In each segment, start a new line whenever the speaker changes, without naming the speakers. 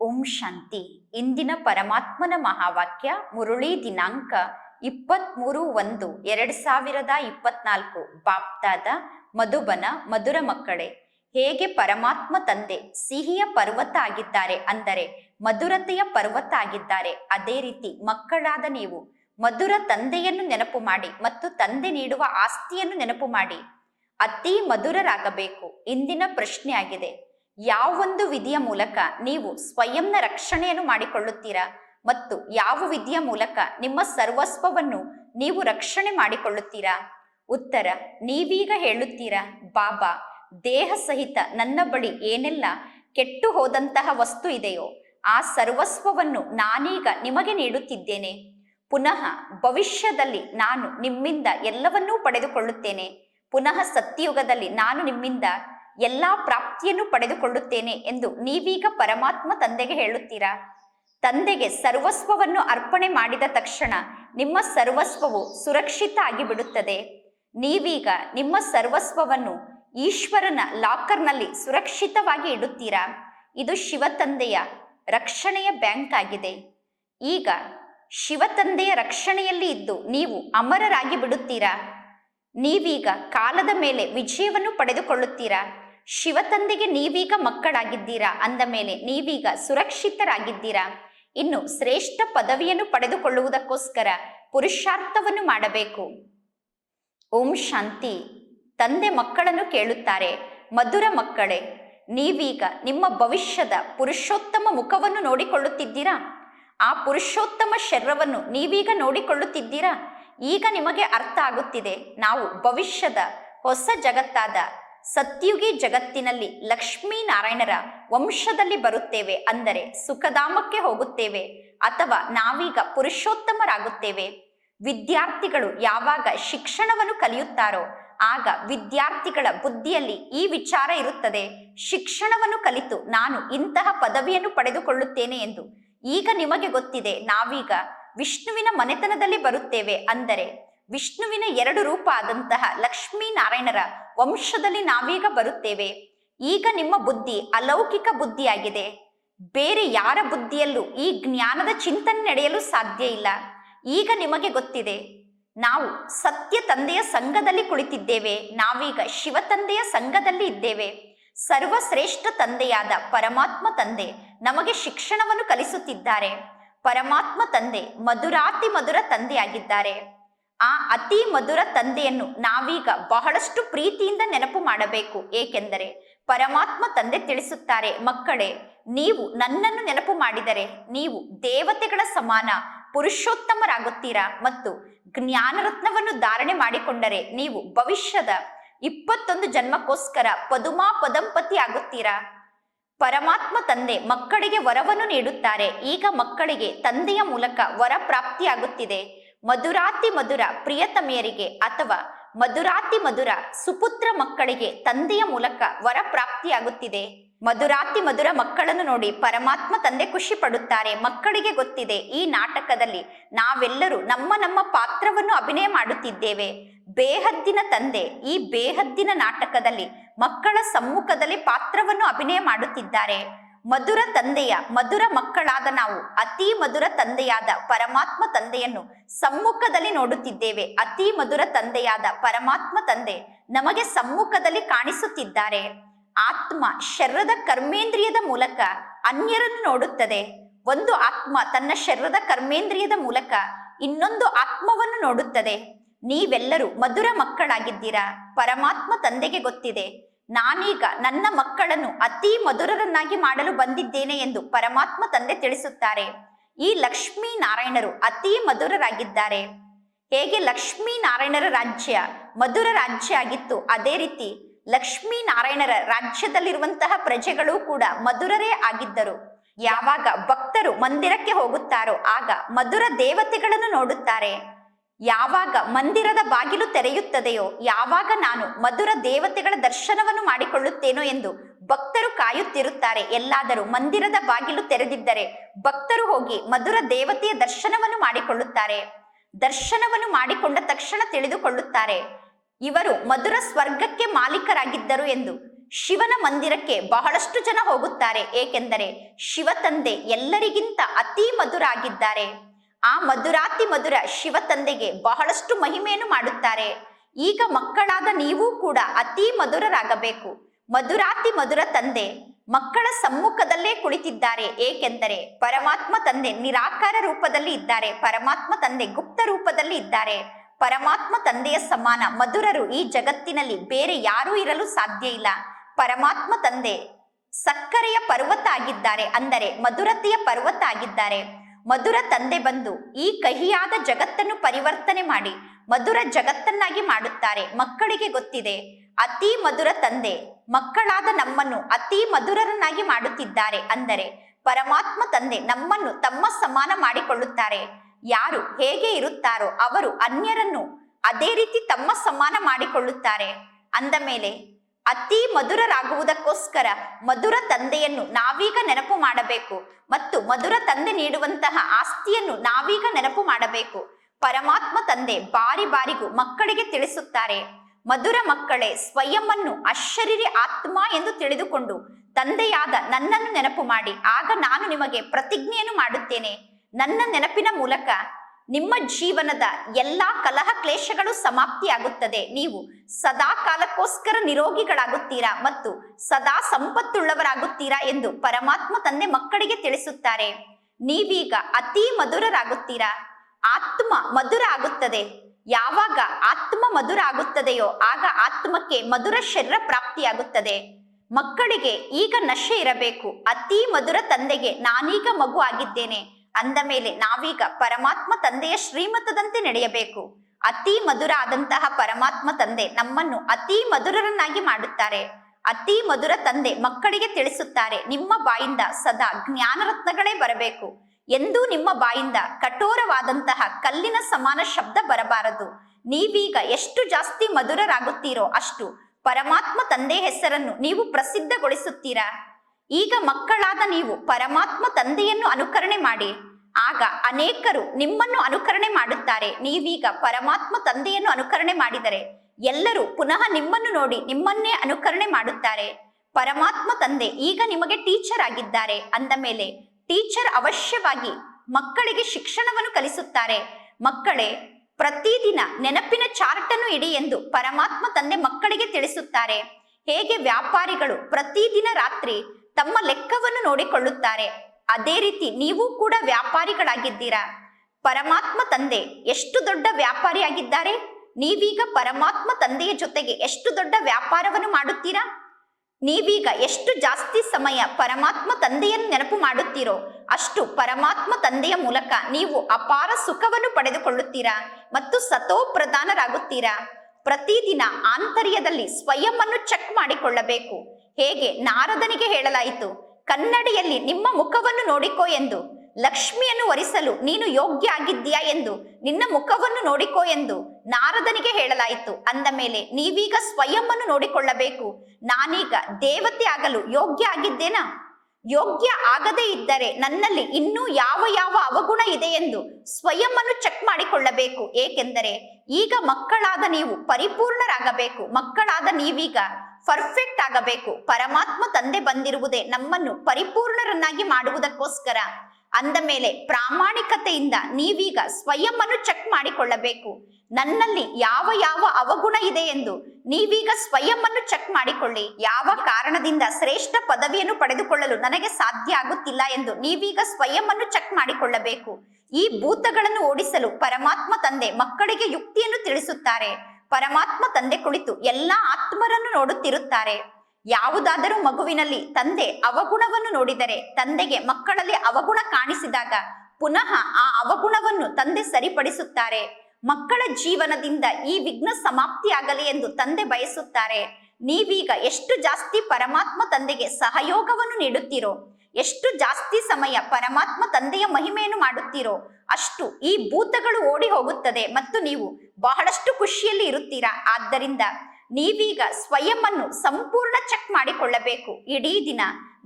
ಓಂ ಶಾಂತಿ. ಇಂದಿನ ಪರಮಾತ್ಮನ ಮಹಾವಾಕ್ಯ ಮುರುಳಿ ದಿನಾಂಕ ಇಪ್ಪತ್ತ್ಮೂರು ಒಂದು ಎರಡು ಸಾವಿರದ ಇಪ್ಪತ್ನಾಲ್ಕು. ಬಾಪ್ತಾದ, ಮಧುಬನ, ಮಧುರ ಮಕ್ಕಳೇ, ಹೇಗೆ ಪರಮಾತ್ಮ ತಂದೆ ಸಿಹಿಯ ಪರ್ವತ ಆಗಿದ್ದಾರೆ ಅಂದರೆ ಮಧುರತೆಯ ಪರ್ವತ ಆಗಿದ್ದಾರೆ. ಅದೇ ರೀತಿ ಮಕ್ಕಳಾದ ನೀವು ಮಧುರ ತಂದೆಯನ್ನು ನೆನಪು ಮಾಡಿ ಮತ್ತು ತಂದೆ ನೀಡುವ ಆಸ್ತಿಯನ್ನು ನೆನಪು ಮಾಡಿ. ಅತಿ ಮಧುರರಾಗಬೇಕು. ಇಂದಿನ ಪ್ರಶ್ನೆ ಆಗಿದೆ ಯಾವೊಂದು ವಿಧಿಯ ಮೂಲಕ ನೀವು ಸ್ವಯಂನ ರಕ್ಷಣೆಯನ್ನು ಮಾಡಿಕೊಳ್ಳುತ್ತೀರಾ? ಮತ್ತು ಯಾವ ವಿಧಿಯ ಮೂಲಕ ನಿಮ್ಮ ಸರ್ವಸ್ವವನ್ನು ನೀವು ರಕ್ಷಣೆ ಮಾಡಿಕೊಳ್ಳುತ್ತೀರಾ? ಉತ್ತರ, ನೀವೀಗ ಹೇಳುತ್ತೀರಾ, ಬಾಬಾ, ದೇಹ ಸಹಿತ ನನ್ನ ಬಳಿ ಏನೆಲ್ಲ ಕೆಟ್ಟು ಹೋದಂತಹ ವಸ್ತು ಇದೆಯೋ, ಆ ಸರ್ವಸ್ವವನ್ನು ನಾನೀಗ ನಿಮಗೆ ನೀಡುತ್ತಿದ್ದೇನೆ. ಪುನಃ ಭವಿಷ್ಯದಲ್ಲಿ ನಾನು ನಿಮ್ಮಿಂದ ಎಲ್ಲವನ್ನೂ ಪಡೆದುಕೊಳ್ಳುತ್ತೇನೆ. ಪುನಃ ಸತ್ಯಯುಗದಲ್ಲಿ ನಾನು ನಿಮ್ಮಿಂದ ಎಲ್ಲಾ ಪ್ರಾಪ್ತಿಯನ್ನು ಪಡೆದುಕೊಳ್ಳುತ್ತೇನೆ ಎಂದು ನೀವೀಗ ಪರಮಾತ್ಮ ತಂದೆಗೆ ಹೇಳುತ್ತೀರಾ? ತಂದೆಗೆ ಸರ್ವಸ್ವವನ್ನು ಅರ್ಪಣೆ ಮಾಡಿದ ತಕ್ಷಣ ನಿಮ್ಮ ಸರ್ವಸ್ವವು ಸುರಕ್ಷಿತ ಆಗಿಬಿಡುತ್ತದೆ. ನೀವೀಗ ನಿಮ್ಮ ಸರ್ವಸ್ವವನ್ನು ಈಶ್ವರನ ಲಾಕರ್ನಲ್ಲಿ ಸುರಕ್ಷಿತವಾಗಿ ಇಡುತ್ತೀರಾ? ಇದು ಶಿವತಂದೆಯ ರಕ್ಷಣೆಯ ಬ್ಯಾಂಕ್ ಆಗಿದೆ. ಈಗ ಶಿವತಂದೆಯ ರಕ್ಷಣೆಯಲ್ಲಿ ಇದ್ದು ನೀವು ಅಮರರಾಗಿ ಬಿಡುತ್ತೀರಾ ನೀವೀಗ ಕಾಲದ ಮೇಲೆ ವಿಜಯವನ್ನು ಪಡೆದುಕೊಳ್ಳುತ್ತೀರಾ? ಶಿವ ತಂದೆಗೆ ನೀವೀಗ ಮಕ್ಕಳಾಗಿದ್ದೀರಾ? ಅಂದ ಮೇಲೆ ನೀವೀಗ ಸುರಕ್ಷಿತರಾಗಿದ್ದೀರಾ? ಇನ್ನು ಶ್ರೇಷ್ಠ ಪದವಿಯನ್ನು ಪಡೆದುಕೊಳ್ಳುವುದಕ್ಕೋಸ್ಕರ ಪುರುಷಾರ್ಥವನ್ನು ಮಾಡಬೇಕು. ಓಂ ಶಾಂತಿ. ತಂದೆ ಮಕ್ಕಳನ್ನು ಕೇಳುತ್ತಾರೆ, ಮಧುರ ಮಕ್ಕಳೇ, ನೀವೀಗ ನಿಮ್ಮ ಭವಿಷ್ಯದ ಪುರುಷೋತ್ತಮ ಮುಖವನ್ನು ನೋಡಿಕೊಳ್ಳುತ್ತಿದ್ದೀರಾ? ಆ ಪುರುಷೋತ್ತಮ ಶರೀರವನ್ನು ನೀವೀಗ ನೋಡಿಕೊಳ್ಳುತ್ತಿದ್ದೀರಾ? ಈಗ ನಿಮಗೆ ಅರ್ಥ ಆಗುತ್ತಿದೆ, ನಾವು ಭವಿಷ್ಯದ ಹೊಸ ಜಗತ್ತಾದ ಸತ್ಯುಗಿ ಜಗತ್ತಿನಲ್ಲಿ ಲಕ್ಷ್ಮೀನಾರಾಯಣರ ವಂಶದಲ್ಲಿ ಬರುತ್ತೇವೆ ಅಂದರೆ ಸುಖಧಾಮಕ್ಕೆ ಹೋಗುತ್ತೇವೆ ಅಥವಾ ನಾವೀಗ ಪುರುಷೋತ್ತಮರಾಗುತ್ತೇವೆ. ವಿದ್ಯಾರ್ಥಿಗಳು ಯಾವಾಗ ಶಿಕ್ಷಣವನ್ನು ಕಲಿಯುತ್ತಾರೋ, ಆಗ ವಿದ್ಯಾರ್ಥಿಗಳ ಬುದ್ಧಿಯಲ್ಲಿ ಈ ವಿಚಾರ ಇರುತ್ತದೆ, ಶಿಕ್ಷಣವನ್ನು ಕಲಿತು ನಾನು ಇಂತಹ ಪದವಿಯನ್ನು ಪಡೆದುಕೊಳ್ಳುತ್ತೇನೆ ಎಂದು. ಈಗ ನಿಮಗೆ ಗೊತ್ತಿದೆ, ನಾವೀಗ ವಿಷ್ಣುವಿನ ಮನೆತನದಲ್ಲಿ ಬರುತ್ತೇವೆ ಅಂದರೆ ವಿಷ್ಣುವಿನ ಎರಡು ರೂಪ ಆದಂತಹ ಲಕ್ಷ್ಮೀನಾರಾಯಣರ ವಂಶದಲ್ಲಿ ನಾವೀಗ ಬರುತ್ತೇವೆ. ಈಗ ನಿಮ್ಮ ಬುದ್ಧಿ ಅಲೌಕಿಕ ಬುದ್ಧಿಯಾಗಿದೆ. ಬೇರೆ ಯಾರ ಬುದ್ಧಿಯಲ್ಲೂ ಈ ಜ್ಞಾನದ ಚಿಂತನೆ ನಡೆಯಲು ಸಾಧ್ಯ ಇಲ್ಲ. ಈಗ ನಿಮಗೆ ಗೊತ್ತಿದೆ. ನಾವು ಸತ್ಯ ತಂದೆಯ ಸಂಘದಲ್ಲಿ ಕುಳಿತಿದ್ದೇವೆ. ನಾವೀಗ ಶಿವ ತಂದೆಯ ಸಂಘದಲ್ಲಿ ಇದ್ದೇವೆ. ಸರ್ವಶ್ರೇಷ್ಠ ತಂದೆಯಾದ ಪರಮಾತ್ಮ ತಂದೆ ನಮಗೆ ಶಿಕ್ಷಣವನ್ನು ಕಲಿಸುತ್ತಿದ್ದಾರೆ. ಪರಮಾತ್ಮ ತಂದೆ, ಮಧುರಾತಿ ಮಧುರ ತಂದೆಯಾಗಿದ್ದಾರೆ. ಆ ಅತಿ ಮಧುರ ತಂದೆಯನ್ನು ನಾವೀಗ ಬಹಳಷ್ಟು ಪ್ರೀತಿಯಿಂದ ನೆನಪು ಮಾಡಬೇಕು. ಏಕೆಂದರೆ ಪರಮಾತ್ಮ ತಂದೆ ತಿಳಿಸುತ್ತಾರೆ, ಮಕ್ಕಳೇ, ನೀವು ನನ್ನನ್ನು ನೆನಪು ಮಾಡಿದರೆ ನೀವು ದೇವತೆಗಳ ಸಮಾನ, ಪುರುಷೋತ್ತಮರಾಗುತ್ತೀರಾ? ಮತ್ತು ಜ್ಞಾನರತ್ನವನ್ನು ಧಾರಣೆ ಮಾಡಿಕೊಂಡರೆ ನೀವು ಭವಿಷ್ಯದ ಇಪ್ಪತ್ತೊಂದು ಜನ್ಮಕ್ಕೋಸ್ಕರ ಪದುಮಾ ಪದಂಪತಿ ಆಗುತ್ತೀರಾ ಪರಮಾತ್ಮ ತಂದೆ ಮಕ್ಕಳಿಗೆ ವರವನ್ನು ನೀಡುತ್ತಾರೆ. ಈಗ ಮಕ್ಕಳಿಗೆ ತಂದೆಯ ಮೂಲಕ ವರ ಪ್ರಾಪ್ತಿಯಾಗುತ್ತಿದೆ. ಮಧುರಾತಿ ಮಧುರ ಪ್ರಿಯತಮೆಯರಿಗೆ ಅಥವಾ ಮಧುರಾತಿ ಮಧುರ ಸುಪುತ್ರ ಮಕ್ಕಳಿಗೆ ತಂದೆಯ ಮೂಲಕ ವರ ಪ್ರಾಪ್ತಿಯಾಗುತ್ತಿದೆ. ಮಧುರಾತಿ ಮಧುರ ಮಕ್ಕಳನ್ನು ನೋಡಿ ಪರಮಾತ್ಮ ತಂದೆ ಖುಷಿ ಪಡುತ್ತಾರೆ. ಮಕ್ಕಳಿಗೆ ಗೊತ್ತಿದೆ, ಈ ನಾಟಕದಲ್ಲಿ ನಾವೆಲ್ಲರೂ ನಮ್ಮ ನಮ್ಮ ಪಾತ್ರವನ್ನು ಅಭಿನಯ ಮಾಡುತ್ತಿದ್ದೇವೆ. ಬೇಹದ್ದಿನ ತಂದೆ, ಈ ಬೇಹದ್ದಿನ ನಾಟಕದಲ್ಲಿ ಮಕ್ಕಳ ಸಮ್ಮುಖದಲ್ಲಿ ಪಾತ್ರವನ್ನು ಅಭಿನಯ ಮಾಡುತ್ತಿದ್ದಾರೆ. ಮಧುರ ತಂದೆಯ, ಮಧುರ ಮಕ್ಕಳಾದ ನಾವು, ಅತಿ ಮಧುರ ತಂದೆಯಾದ ಪರಮಾತ್ಮ ತಂದೆಯನ್ನು ಸಮ್ಮುಖದಲ್ಲಿ ನೋಡುತ್ತಿದ್ದೇವೆ. ಅತಿ ಮಧುರ ತಂದೆಯಾದ ಪರಮಾತ್ಮ ತಂದೆ ನಮಗೆ ಸಮ್ಮುಖದಲ್ಲಿ ಕಾಣಿಸುತ್ತಿದ್ದಾರೆ. ಆತ್ಮ ಶರೀರದ ಕರ್ಮೇಂದ್ರಿಯದ ಮೂಲಕ ಅನ್ಯರನ್ನು ನೋಡುತ್ತದೆ. ಒಂದು ಆತ್ಮ ತನ್ನ ಶರೀರದ ಕರ್ಮೇಂದ್ರಿಯದ ಮೂಲಕ ಇನ್ನೊಂದು ಆತ್ಮವನ್ನು ನೋಡುತ್ತದೆ. ನೀವೆಲ್ಲರೂ ಮಧುರ ಮಕ್ಕಳಾಗಿದ್ದೀರಾ? ಪರಮಾತ್ಮ ತಂದೆಗೆ ಗೊತ್ತಿದೆ. ನಾನೀಗ ನನ್ನ ಮಕ್ಕಳನ್ನು ಅತಿ ಮಧುರರನ್ನಾಗಿ ಮಾಡಲು ಬಂದಿದ್ದೇನೆ ಎಂದು ಪರಮಾತ್ಮ ತಂದೆ ತಿಳಿಸುತ್ತಾರೆ. ಈ ಲಕ್ಷ್ಮೀ ನಾರಾಯಣರು ಅತಿ ಮಧುರರಾಗಿದ್ದಾರೆ. ಹೇಗೆ ಲಕ್ಷ್ಮೀ ನಾರಾಯಣರ ರಾಜ್ಯ ಮಧುರ ರಾಜ್ಯ ಆಗಿತ್ತು ಅದೇ ರೀತಿ ಲಕ್ಷ್ಮೀ ನಾರಾಯಣರ ರಾಜ್ಯದಲ್ಲಿರುವಂತಹ ಪ್ರಜೆಗಳು ಕೂಡ ಮಧುರರೇ ಆಗಿದ್ದರು. ಯಾವಾಗ ಭಕ್ತರು ಮಂದಿರಕ್ಕೆ ಹೋಗುತ್ತಾರೋ ಆಗ ಮಧುರ ದೇವತೆಗಳನ್ನು ನೋಡುತ್ತಾರೆ. ಯಾವಾಗ ಮಂದಿರದ ಬಾಗಿಲು ತೆರೆಯುತ್ತದೆಯೋ, ಯಾವಾಗ ನಾನು ಮಧುರ ದೇವತೆಗಳ ದರ್ಶನವನ್ನು ಮಾಡಿಕೊಳ್ಳುತ್ತೇನೋ ಎಂದು ಭಕ್ತರು ಕಾಯುತ್ತಿರುತ್ತಾರೆ. ಎಲ್ಲಾದರೂ ಮಂದಿರದ ಬಾಗಿಲು ತೆರೆದಿದ್ದರೆ ಭಕ್ತರು ಹೋಗಿ ಮಧುರ ದೇವತೆಯ ದರ್ಶನವನ್ನು ಮಾಡಿಕೊಳ್ಳುತ್ತಾರೆ. ದರ್ಶನವನ್ನು ಮಾಡಿಕೊಂಡ ತಕ್ಷಣ ತಿಳಿದುಕೊಳ್ಳುತ್ತಾರೆ, ಇವರು ಮಧುರ ಸ್ವರ್ಗಕ್ಕೆ ಮಾಲೀಕರಾಗಿದ್ದರು ಎಂದು. ಶಿವನ ಮಂದಿರಕ್ಕೆ ಬಹಳಷ್ಟು ಜನ ಹೋಗುತ್ತಾರೆ, ಏಕೆಂದರೆ ಶಿವ ತಂದೆ ಎಲ್ಲರಿಗಿಂತ ಅತಿ ಮಧುರ ಆಗಿದ್ದಾರೆ ಆ ಮಧುರಾತಿ ಮಧುರ ಶಿವ ತಂದೆಗೆ ಬಹಳಷ್ಟು ಮಹಿಮೆಯನ್ನು ಮಾಡುತ್ತಾರೆ. ಈಗ ಮಕ್ಕಳಾದ ನೀವು ಕೂಡ ಅತಿ ಮಧುರರಾಗಬೇಕು. ಮಧುರಾತಿ ಮಧುರ ತಂದೆ ಮಕ್ಕಳ ಸಮ್ಮುಖದಲ್ಲೇ ಕುಳಿತಿದ್ದಾರೆ. ಏಕೆಂದರೆ ಪರಮಾತ್ಮ ತಂದೆ ನಿರಾಕಾರ ರೂಪದಲ್ಲಿ ಇದ್ದಾರೆ. ಪರಮಾತ್ಮ ತಂದೆ ಗುಪ್ತ ರೂಪದಲ್ಲಿ ಇದ್ದಾರೆ. ಪರಮಾತ್ಮ ತಂದೆಯ ಸಮಾನ ಮಧುರರು ಈ ಜಗತ್ತಿನಲ್ಲಿ ಬೇರೆ ಯಾರೂ ಇರಲು ಸಾಧ್ಯ ಇಲ್ಲ. ಪರಮಾತ್ಮ ತಂದೆ ಸಕ್ಕರೆಯ ಪರ್ವತ ಆಗಿದ್ದಾರೆ. ಅಂದರೆ ಮಧುರತೆಯ ಪರ್ವತ ಆಗಿದ್ದಾರೆ. ಮಧುರ ತಂದೆ ಬಂದು ಈ ಕಹಿಯಾದ ಜಗತ್ತನ್ನು ಪರಿವರ್ತನೆ ಮಾಡಿ, ಮಧುರ ಜಗತ್ತನ್ನಾಗಿ ಮಾಡುತ್ತಾರೆ. ಮಕ್ಕಳಿಗೆ ಗೊತ್ತಿದೆ, ಅತಿ ಮಧುರ ತಂದೆ, ಮಕ್ಕಳಾದ ನಮ್ಮನ್ನು ಅತಿ ಮಧುರರನ್ನಾಗಿ ಮಾಡುತ್ತಿದ್ದಾರೆ ಅಂದರೆ, ಪರಮಾತ್ಮ ತಂದೆ ನಮ್ಮನ್ನು ತಮ್ಮ ಸಮಾನ ಮಾಡಿಕೊಳ್ಳುತ್ತಾರೆ. ಯಾರು ಹೇಗೆ ಇರುತ್ತಾರೋ ಅವರು ಅನ್ಯರನ್ನು ಅದೇ ರೀತಿ ತಮ್ಮ ಸಮಾನ ಮಾಡಿಕೊಳ್ಳುತ್ತಾರೆ. ಅಂದ ಮೇಲೆ ಅತಿ ಮಧುರರಾಗುವುದಕ್ಕೋಸ್ಕರ ಮಧುರ ತಂದೆಯನ್ನು ನಾವೀಗ ನೆನಪು ಮಾಡಬೇಕು ಮತ್ತು ಮಧುರ ತಂದೆ ನೀಡುವಂತಹ ಆಸ್ತಿಯನ್ನು ನಾವೀಗ ನೆನಪು ಮಾಡಬೇಕು. ಪರಮಾತ್ಮ ತಂದೆ ಬಾರಿ ಬಾರಿಗೂ ಮಕ್ಕಳಿಗೆ ತಿಳಿಸುತ್ತಾರೆ, ಮಧುರ ಮಕ್ಕಳೇ ಸ್ವಯಂವನ್ನು ಅಶರೀರಿ ಆತ್ಮ ಎಂದು ತಿಳಿದುಕೊಂಡು ತಂದೆಯಾದ ನನ್ನನ್ನು ನೆನಪು ಮಾಡಿ, ಆಗ ನಾನು ನಿಮಗೆ ಪ್ರತಿಜ್ಞೆಯನ್ನು ಮಾಡುತ್ತೇನೆ. ನನ್ನ ನೆನಪಿನ ಮೂಲಕ ನಿಮ್ಮ ಜೀವನದ ಎಲ್ಲಾ ಕಲಹ ಕ್ಲೇಶಗಳು ಸಮಾಪ್ತಿಯಾಗುತ್ತದೆ. ನೀವು ಸದಾ ಕಾಲಕ್ಕೋಸ್ಕರ ನಿರೋಗಿಗಳಾಗುತ್ತೀರಾ ಮತ್ತು ಸದಾ ಸಂಪತ್ತುಳ್ಳವರಾಗುತ್ತೀರಾ ಎಂದು ಪರಮಾತ್ಮ ತಂದೆ ಮಕ್ಕಳಿಗೆ ತಿಳಿಸುತ್ತಾರೆ. ನೀವೀಗ ಅತಿ ಮಧುರರಾಗುತ್ತೀರಾ? ಆತ್ಮ ಮಧುರ ಆಗುತ್ತದೆ. ಯಾವಾಗ ಆತ್ಮ ಮಧುರ ಆಗುತ್ತದೆಯೋ ಆಗ ಆತ್ಮಕ್ಕೆ ಮಧುರ ಶರೀರ ಪ್ರಾಪ್ತಿಯಾಗುತ್ತದೆ. ಮಕ್ಕಳಿಗೆ ಈಗ ನಶೆ ಇರಬೇಕು. ಅತಿ ಮಧುರ ತಂದೆಗೆ ನಾನೀಗ ಮಗು ಆಗಿದ್ದೇನೆ. ಅಂದ ಮೇಲೆ ನಾವೀಗ ಪರಮಾತ್ಮ ತಂದೆಯ ಶ್ರೀಮತದಂತೆ ನಡೆಯಬೇಕು. ಅತಿ ಮಧುರ ಆದಂತಹ ಪರಮಾತ್ಮ ತಂದೆ ನಮ್ಮನ್ನು ಅತಿ ಮಧುರರನ್ನಾಗಿ ಮಾಡುತ್ತಾರೆ. ಅತಿ ಮಧುರ ತಂದೆ ಮಕ್ಕಳಿಗೆ ತಿಳಿಸುತ್ತಾರೆ, ನಿಮ್ಮ ಬಾಯಿಂದ ಸದಾ ಜ್ಞಾನರತ್ನಗಳೇ ಬರಬೇಕು. ಎಂದೂ ನಿಮ್ಮ ಬಾಯಿಂದ ಕಠೋರವಾದಂತಹ ಕಲ್ಲಿನ ಸಮಾನ ಶಬ್ದ ಬರಬಾರದು. ನೀವೀಗ ಎಷ್ಟು ಜಾಸ್ತಿ ಮಧುರರಾಗುತ್ತೀರೋ ಅಷ್ಟು ಪರಮಾತ್ಮ ತಂದೆ ಹೆಸರನ್ನು ನೀವು ಪ್ರಸಿದ್ಧಗೊಳಿಸುತ್ತೀರಾ? ಈಗ ಮಕ್ಕಳಾದ ನೀವು ಪರಮಾತ್ಮ ತಂದೆಯನ್ನು ಅನುಕರಣೆ ಮಾಡಿ. ಆಗ ಅನೇಕರು ನಿಮ್ಮನ್ನು ಅನುಕರಣೆ ಮಾಡುತ್ತಾರೆ. ನೀವೀಗ ಪರಮಾತ್ಮ ತಂದೆಯನ್ನು ಅನುಕರಣೆ ಮಾಡಿದರೆ ಎಲ್ಲರೂ ಪುನಃ ನಿಮ್ಮನ್ನು ನೋಡಿ ನಿಮ್ಮನ್ನೇ ಅನುಕರಣೆ ಮಾಡುತ್ತಾರೆ. ಪರಮಾತ್ಮ ತಂದೆ ಈಗ ನಿಮಗೆ ಟೀಚರ್ ಆಗಿದ್ದಾರೆ. ಅಂದ ಮೇಲೆ ಟೀಚರ್ ಅವಶ್ಯವಾಗಿ ಮಕ್ಕಳಿಗೆ ಶಿಕ್ಷಣವನ್ನು ಕಲಿಸುತ್ತಾರೆ. ಮಕ್ಕಳೇ, ಪ್ರತಿದಿನ ನೆನಪಿನ ಚಾರ್ಟ್ ಅನ್ನು ಇಡಿ ಎಂದು ಪರಮಾತ್ಮ ತಂದೆ ಮಕ್ಕಳಿಗೆ ತಿಳಿಸುತ್ತಾರೆ. ಹೇಗೆ ವ್ಯಾಪಾರಿಗಳು ಪ್ರತಿದಿನ ರಾತ್ರಿ ತಮ್ಮ ಲೆಕ್ಕವನ್ನು ನೋಡಿಕೊಳ್ಳುತ್ತಾರೆ. ಅದೇ ರೀತಿ ನೀವು ಕೂಡ ವ್ಯಾಪಾರಿಗಳಾಗಿದ್ದೀರಾ? ಪರಮಾತ್ಮ ತಂದೆ ಎಷ್ಟು ದೊಡ್ಡ ವ್ಯಾಪಾರಿಯಾಗಿದ್ದಾರೆ? ನೀವೀಗ ಪರಮಾತ್ಮ ತಂದೆಯ ಜೊತೆಗೆ ಎಷ್ಟು ದೊಡ್ಡ ವ್ಯಾಪಾರವನ್ನು ಮಾಡುತ್ತೀರಾ? ನೀವೀಗ ಎಷ್ಟು ಜಾಸ್ತಿ ಸಮಯ ಪರಮಾತ್ಮ ತಂದೆಯನ್ನು ನೆನಪು ಮಾಡುತ್ತೀರೋ, ಅಷ್ಟು ಪರಮಾತ್ಮ ತಂದೆಯ ಮೂಲಕ ನೀವು ಅಪಾರ ಸುಖವನ್ನು ಪಡೆದುಕೊಳ್ಳುತ್ತೀರಾ ಮತ್ತು ಸತೋ ಪ್ರಧಾನರಾಗುತ್ತೀರಾ? ಪ್ರತಿದಿನ ಆಂತರ್ಯದಲ್ಲಿ ಸ್ವಯಂವನ್ನು ಚೆಕ್ ಮಾಡಿಕೊಳ್ಳಬೇಕು. ಹೇಗೆ ನಾರದನಿಗೆ ಹೇಳಲಾಯಿತು? ಕನ್ನಡಿಯಲ್ಲಿ ನಿಮ್ಮ ಮುಖವನ್ನು ನೋಡಿಕೋ ಎಂದು. ಲಕ್ಷ್ಮಿಯನ್ನು ವರಿಸಲು ನೀನು ಯೋಗ್ಯ ಆಗಿದ್ದೀಯಾ ಎಂದು. ನಿನ್ನ ಮುಖವನ್ನು ನೋಡಿಕೋ ಎಂದು ನಾರದನಿಗೆ ಹೇಳಲಾಯಿತು. ಅಂದ ಮೇಲೆ ನೀವೀಗ ಸ್ವಯಂವನ್ನು ನೋಡಿಕೊಳ್ಳಬೇಕು. ನಾನೀಗ ದೇವತೆ ಆಗಲು ಯೋಗ್ಯ ಆಗಿದ್ದೇನಾ? ಯೋಗ್ಯ ಆಗದೇ ಇದ್ದರೆ ನನ್ನಲ್ಲಿ ಇನ್ನೂ ಯಾವ ಯಾವ ಅವಗುಣ ಇದೆ ಎಂದು ಸ್ವಯಂವನ್ನು ಚೆಕ್ ಮಾಡಿಕೊಳ್ಳಬೇಕು. ಏಕೆಂದರೆ ಈಗ ಮಕ್ಕಳಾದ ನೀವು ಪರಿಪೂರ್ಣರಾಗಬೇಕು. ಮಕ್ಕಳಾದ ನೀವೀಗ ಪರ್ಫೆಕ್ಟ್ ಆಗಬೇಕು. ಪರಮಾತ್ಮ ತಂದೆ ಬಂದಿರುವುದೇ ನಮ್ಮನ್ನು ಪರಿಪೂರ್ಣರನ್ನಾಗಿ ಮಾಡುವುದಕ್ಕೋಸ್ಕರ. ಅಂದ ಮೇಲೆ ಪ್ರಾಮಾಣಿಕತೆಯಿಂದ ನೀವೀಗ ಸ್ವಯಂವನ್ನು ಚೆಕ್ ಮಾಡಿಕೊಳ್ಳಬೇಕು. ನನ್ನಲ್ಲಿ ಯಾವ ಯಾವ ಅವಗುಣ ಇದೆ ಎಂದು ನೀವೀಗ ಸ್ವಯಂವನ್ನು ಚೆಕ್ ಮಾಡಿಕೊಳ್ಳಿ. ಯಾವ ಕಾರಣದಿಂದ ಶ್ರೇಷ್ಠ ಪದವಿಯನ್ನು ಪಡೆದುಕೊಳ್ಳಲು ನನಗೆ ಸಾಧ್ಯ ಆಗುತ್ತಿಲ್ಲ ಎಂದು ನೀವೀಗ ಸ್ವಯಂವನ್ನು ಚೆಕ್ ಮಾಡಿಕೊಳ್ಳಬೇಕು. ಈ ಭೂತಗಳನ್ನು ಓಡಿಸಲು ಪರಮಾತ್ಮ ತಂದೆ ಮಕ್ಕಳಿಗೆ ಯುಕ್ತಿಯನ್ನು ತಿಳಿಸುತ್ತಾರೆ. ಪರಮಾತ್ಮ ತಂದೆ ಕುಳಿತು ಎಲ್ಲ ಆತ್ಮರನ್ನು ನೋಡುತ್ತಿರುತ್ತಾರೆ. ಯಾವುದಾದರೂ ಮಗುವಿನಲ್ಲಿ ತಂದೆ ಅವಗುಣವನ್ನು ನೋಡಿದರೆ ತಂದೆಗೆ ಮಕ್ಕಳಲ್ಲಿ ಅವಗುಣ ಕಾಣಿಸಿದಾಗ ಪುನಃ ಆ ಅವಗುಣವನ್ನು ತಂದೆ ಸರಿಪಡಿಸುತ್ತಾರೆ. ಮಕ್ಕಳ ಜೀವನದಿಂದ ಈ ವಿಘ್ನ ಸಮಾಪ್ತಿಯಾಗಲಿ ಎಂದು ತಂದೆ ಬಯಸುತ್ತಾರೆ. ನೀವೀಗ ಎಷ್ಟು ಜಾಸ್ತಿ ಪರಮಾತ್ಮ ತಂದೆಗೆ ಸಹಯೋಗವನ್ನು ನೀಡುತ್ತೀರೋ ಎಷ್ಟು ಜಾಸ್ತಿ ಸಮಯ ಪರಮಾತ್ಮ ತಂದೆಯ ಮಹಿಮೆಯನ್ನು ಮಾಡುತ್ತೀರೋ ಅಷ್ಟು ಈ ಭೂತಗಳು ಓಡಿ ಹೋಗುತ್ತದೆ ಮತ್ತು ನೀವು ಬಹಳಷ್ಟು ಖುಷಿಯಲ್ಲಿ ಇರುತ್ತೀರಾ. ಆದ್ದರಿಂದ ನೀವೀಗ ಸ್ವಯಂವನ್ನು ಸಂಪೂರ್ಣ ಚೆಕ್ ಮಾಡಿಕೊಳ್ಳಬೇಕು. ಇಡೀ ದಿನ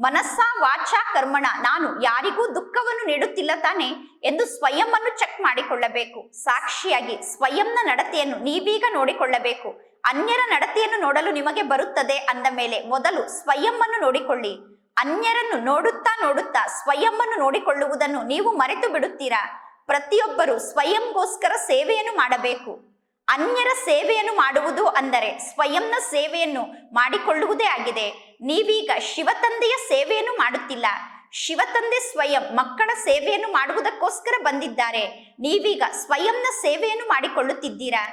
ಮನಸ್ಸ ವಾಚ ಕರ್ಮಣ, ನಾನು ಯಾರಿಗೂ ದುಃಖವನ್ನು ನೀಡುತ್ತಿಲ್ಲ ತಾನೆ ಎಂದು ಸ್ವಯಂವನ್ನು ಚೆಕ್ ಮಾಡಿಕೊಳ್ಳಬೇಕು. ಸಾಕ್ಷಿಯಾಗಿ ಸ್ವಯಂನ ನಡತೆಯನ್ನು ನೀವೀಗ ನೋಡಿಕೊಳ್ಳಬೇಕು. ಅನ್ಯರ ನಡತೆಯನ್ನು ನೋಡಲು ನಿಮಗೆ ಬರುತ್ತದೆ ಅಂದ ಮೇಲೆ ಮೊದಲು ಸ್ವಯಂವನ್ನು ನೋಡಿಕೊಳ್ಳಿ. ಅನ್ಯರನ್ನು ನೋಡುತ್ತಾ ನೋಡುತ್ತಾ ಸ್ವಯಂವನ್ನು ನೋಡಿಕೊಳ್ಳುವುದನ್ನು ನೀವು ಮರೆತು ಬಿಡುತ್ತೀರಾ? ಪ್ರತಿಯೊಬ್ಬರು ಸ್ವಯಂಗೋಸ್ಕರ ಸೇವೆಯನ್ನು ಮಾಡಬೇಕು. ಅನ್ಯರ ಸೇವೆಯನ್ನು ಮಾಡುವುದು ಅಂದರೆ ಸ್ವಯಂನ ಸೇವೆಯನ್ನು ಮಾಡಿಕೊಳ್ಳುವುದೇ ಆಗಿದೆ. ನೀವೀಗ ಶಿವತಂದೆಯ ಸೇವೆಯನ್ನು ಮಾಡುತ್ತಿಲ್ಲ. ಶಿವತಂದೆ ಸ್ವಯಂ ಮಕ್ಕಳ ಸೇವೆಯನ್ನು ಮಾಡುವುದಕ್ಕೋಸ್ಕರ ಬಂದಿದ್ದಾರೆ. ನೀವೀಗ ಸ್ವಯಂನ ಸೇವೆಯನ್ನು ಮಾಡಿಕೊಳ್ಳುತ್ತಿದ್ದೀರಾ?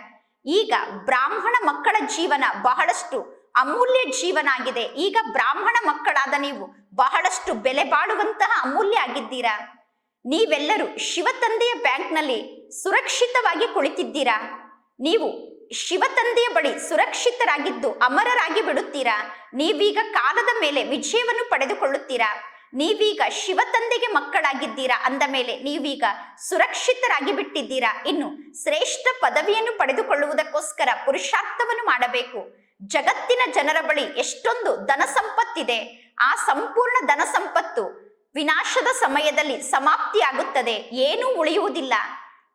ಈಗ ಬ್ರಾಹ್ಮಣ ಮಕ್ಕಳ ಜೀವನ ಬಹಳಷ್ಟು ಅಮೂಲ್ಯ ಜೀವನ ಆಗಿದೆ ಈಗ ಬ್ರಾಹ್ಮಣ ಮಕ್ಕಳಾದ ನೀವು ಬಹಳಷ್ಟು ಬೆಲೆ ಬಾಳುವಂತಹ ಅಮೂಲ್ಯ ಆಗಿದ್ದೀರಾ? ನೀವೆಲ್ಲರೂ ಶಿವತಂದೆಯ ಬ್ಯಾಂಕ್ನಲ್ಲಿ ಸುರಕ್ಷಿತವಾಗಿ ಕುಳಿತಿದ್ದೀರಾ? ನೀವು ಶಿವತಂದೆಯ ಬಳಿ ಸುರಕ್ಷಿತರಾಗಿದ್ದು ಅಮರರಾಗಿ ಬಿಡುತ್ತೀರಾ? ನೀವೀಗ ಕಾಲದ ಮೇಲೆ ವಿಜಯವನ್ನು ಪಡೆದುಕೊಳ್ಳುತ್ತೀರಾ? ನೀವೀಗ ಶಿವತಂದೆಗೆ ಮಕ್ಕಳಾಗಿದ್ದೀರಾ? ಅಂದ ಮೇಲೆ ನೀವೀಗ ಸುರಕ್ಷಿತರಾಗಿ ಬಿಟ್ಟಿದ್ದೀರಾ? ಇನ್ನು ಶ್ರೇಷ್ಠ ಪದವಿಯನ್ನು ಪಡೆದುಕೊಳ್ಳುವುದಕ್ಕೋಸ್ಕರ ಪುರುಷಾರ್ಥವನ್ನು ಮಾಡಬೇಕು. ಜಗತ್ತಿನ ಜನರ ಬಳಿ ಎಷ್ಟೊಂದು ಧನ ಸಂಪತ್ತಿದೆ, ಆ ಸಂಪೂರ್ಣ ಧನ ಸಂಪತ್ತು ವಿನಾಶದ ಸಮಯದಲ್ಲಿ ಸಮಾಪ್ತಿಯಾಗುತ್ತದೆ, ಏನೂ ಉಳಿಯುವುದಿಲ್ಲ.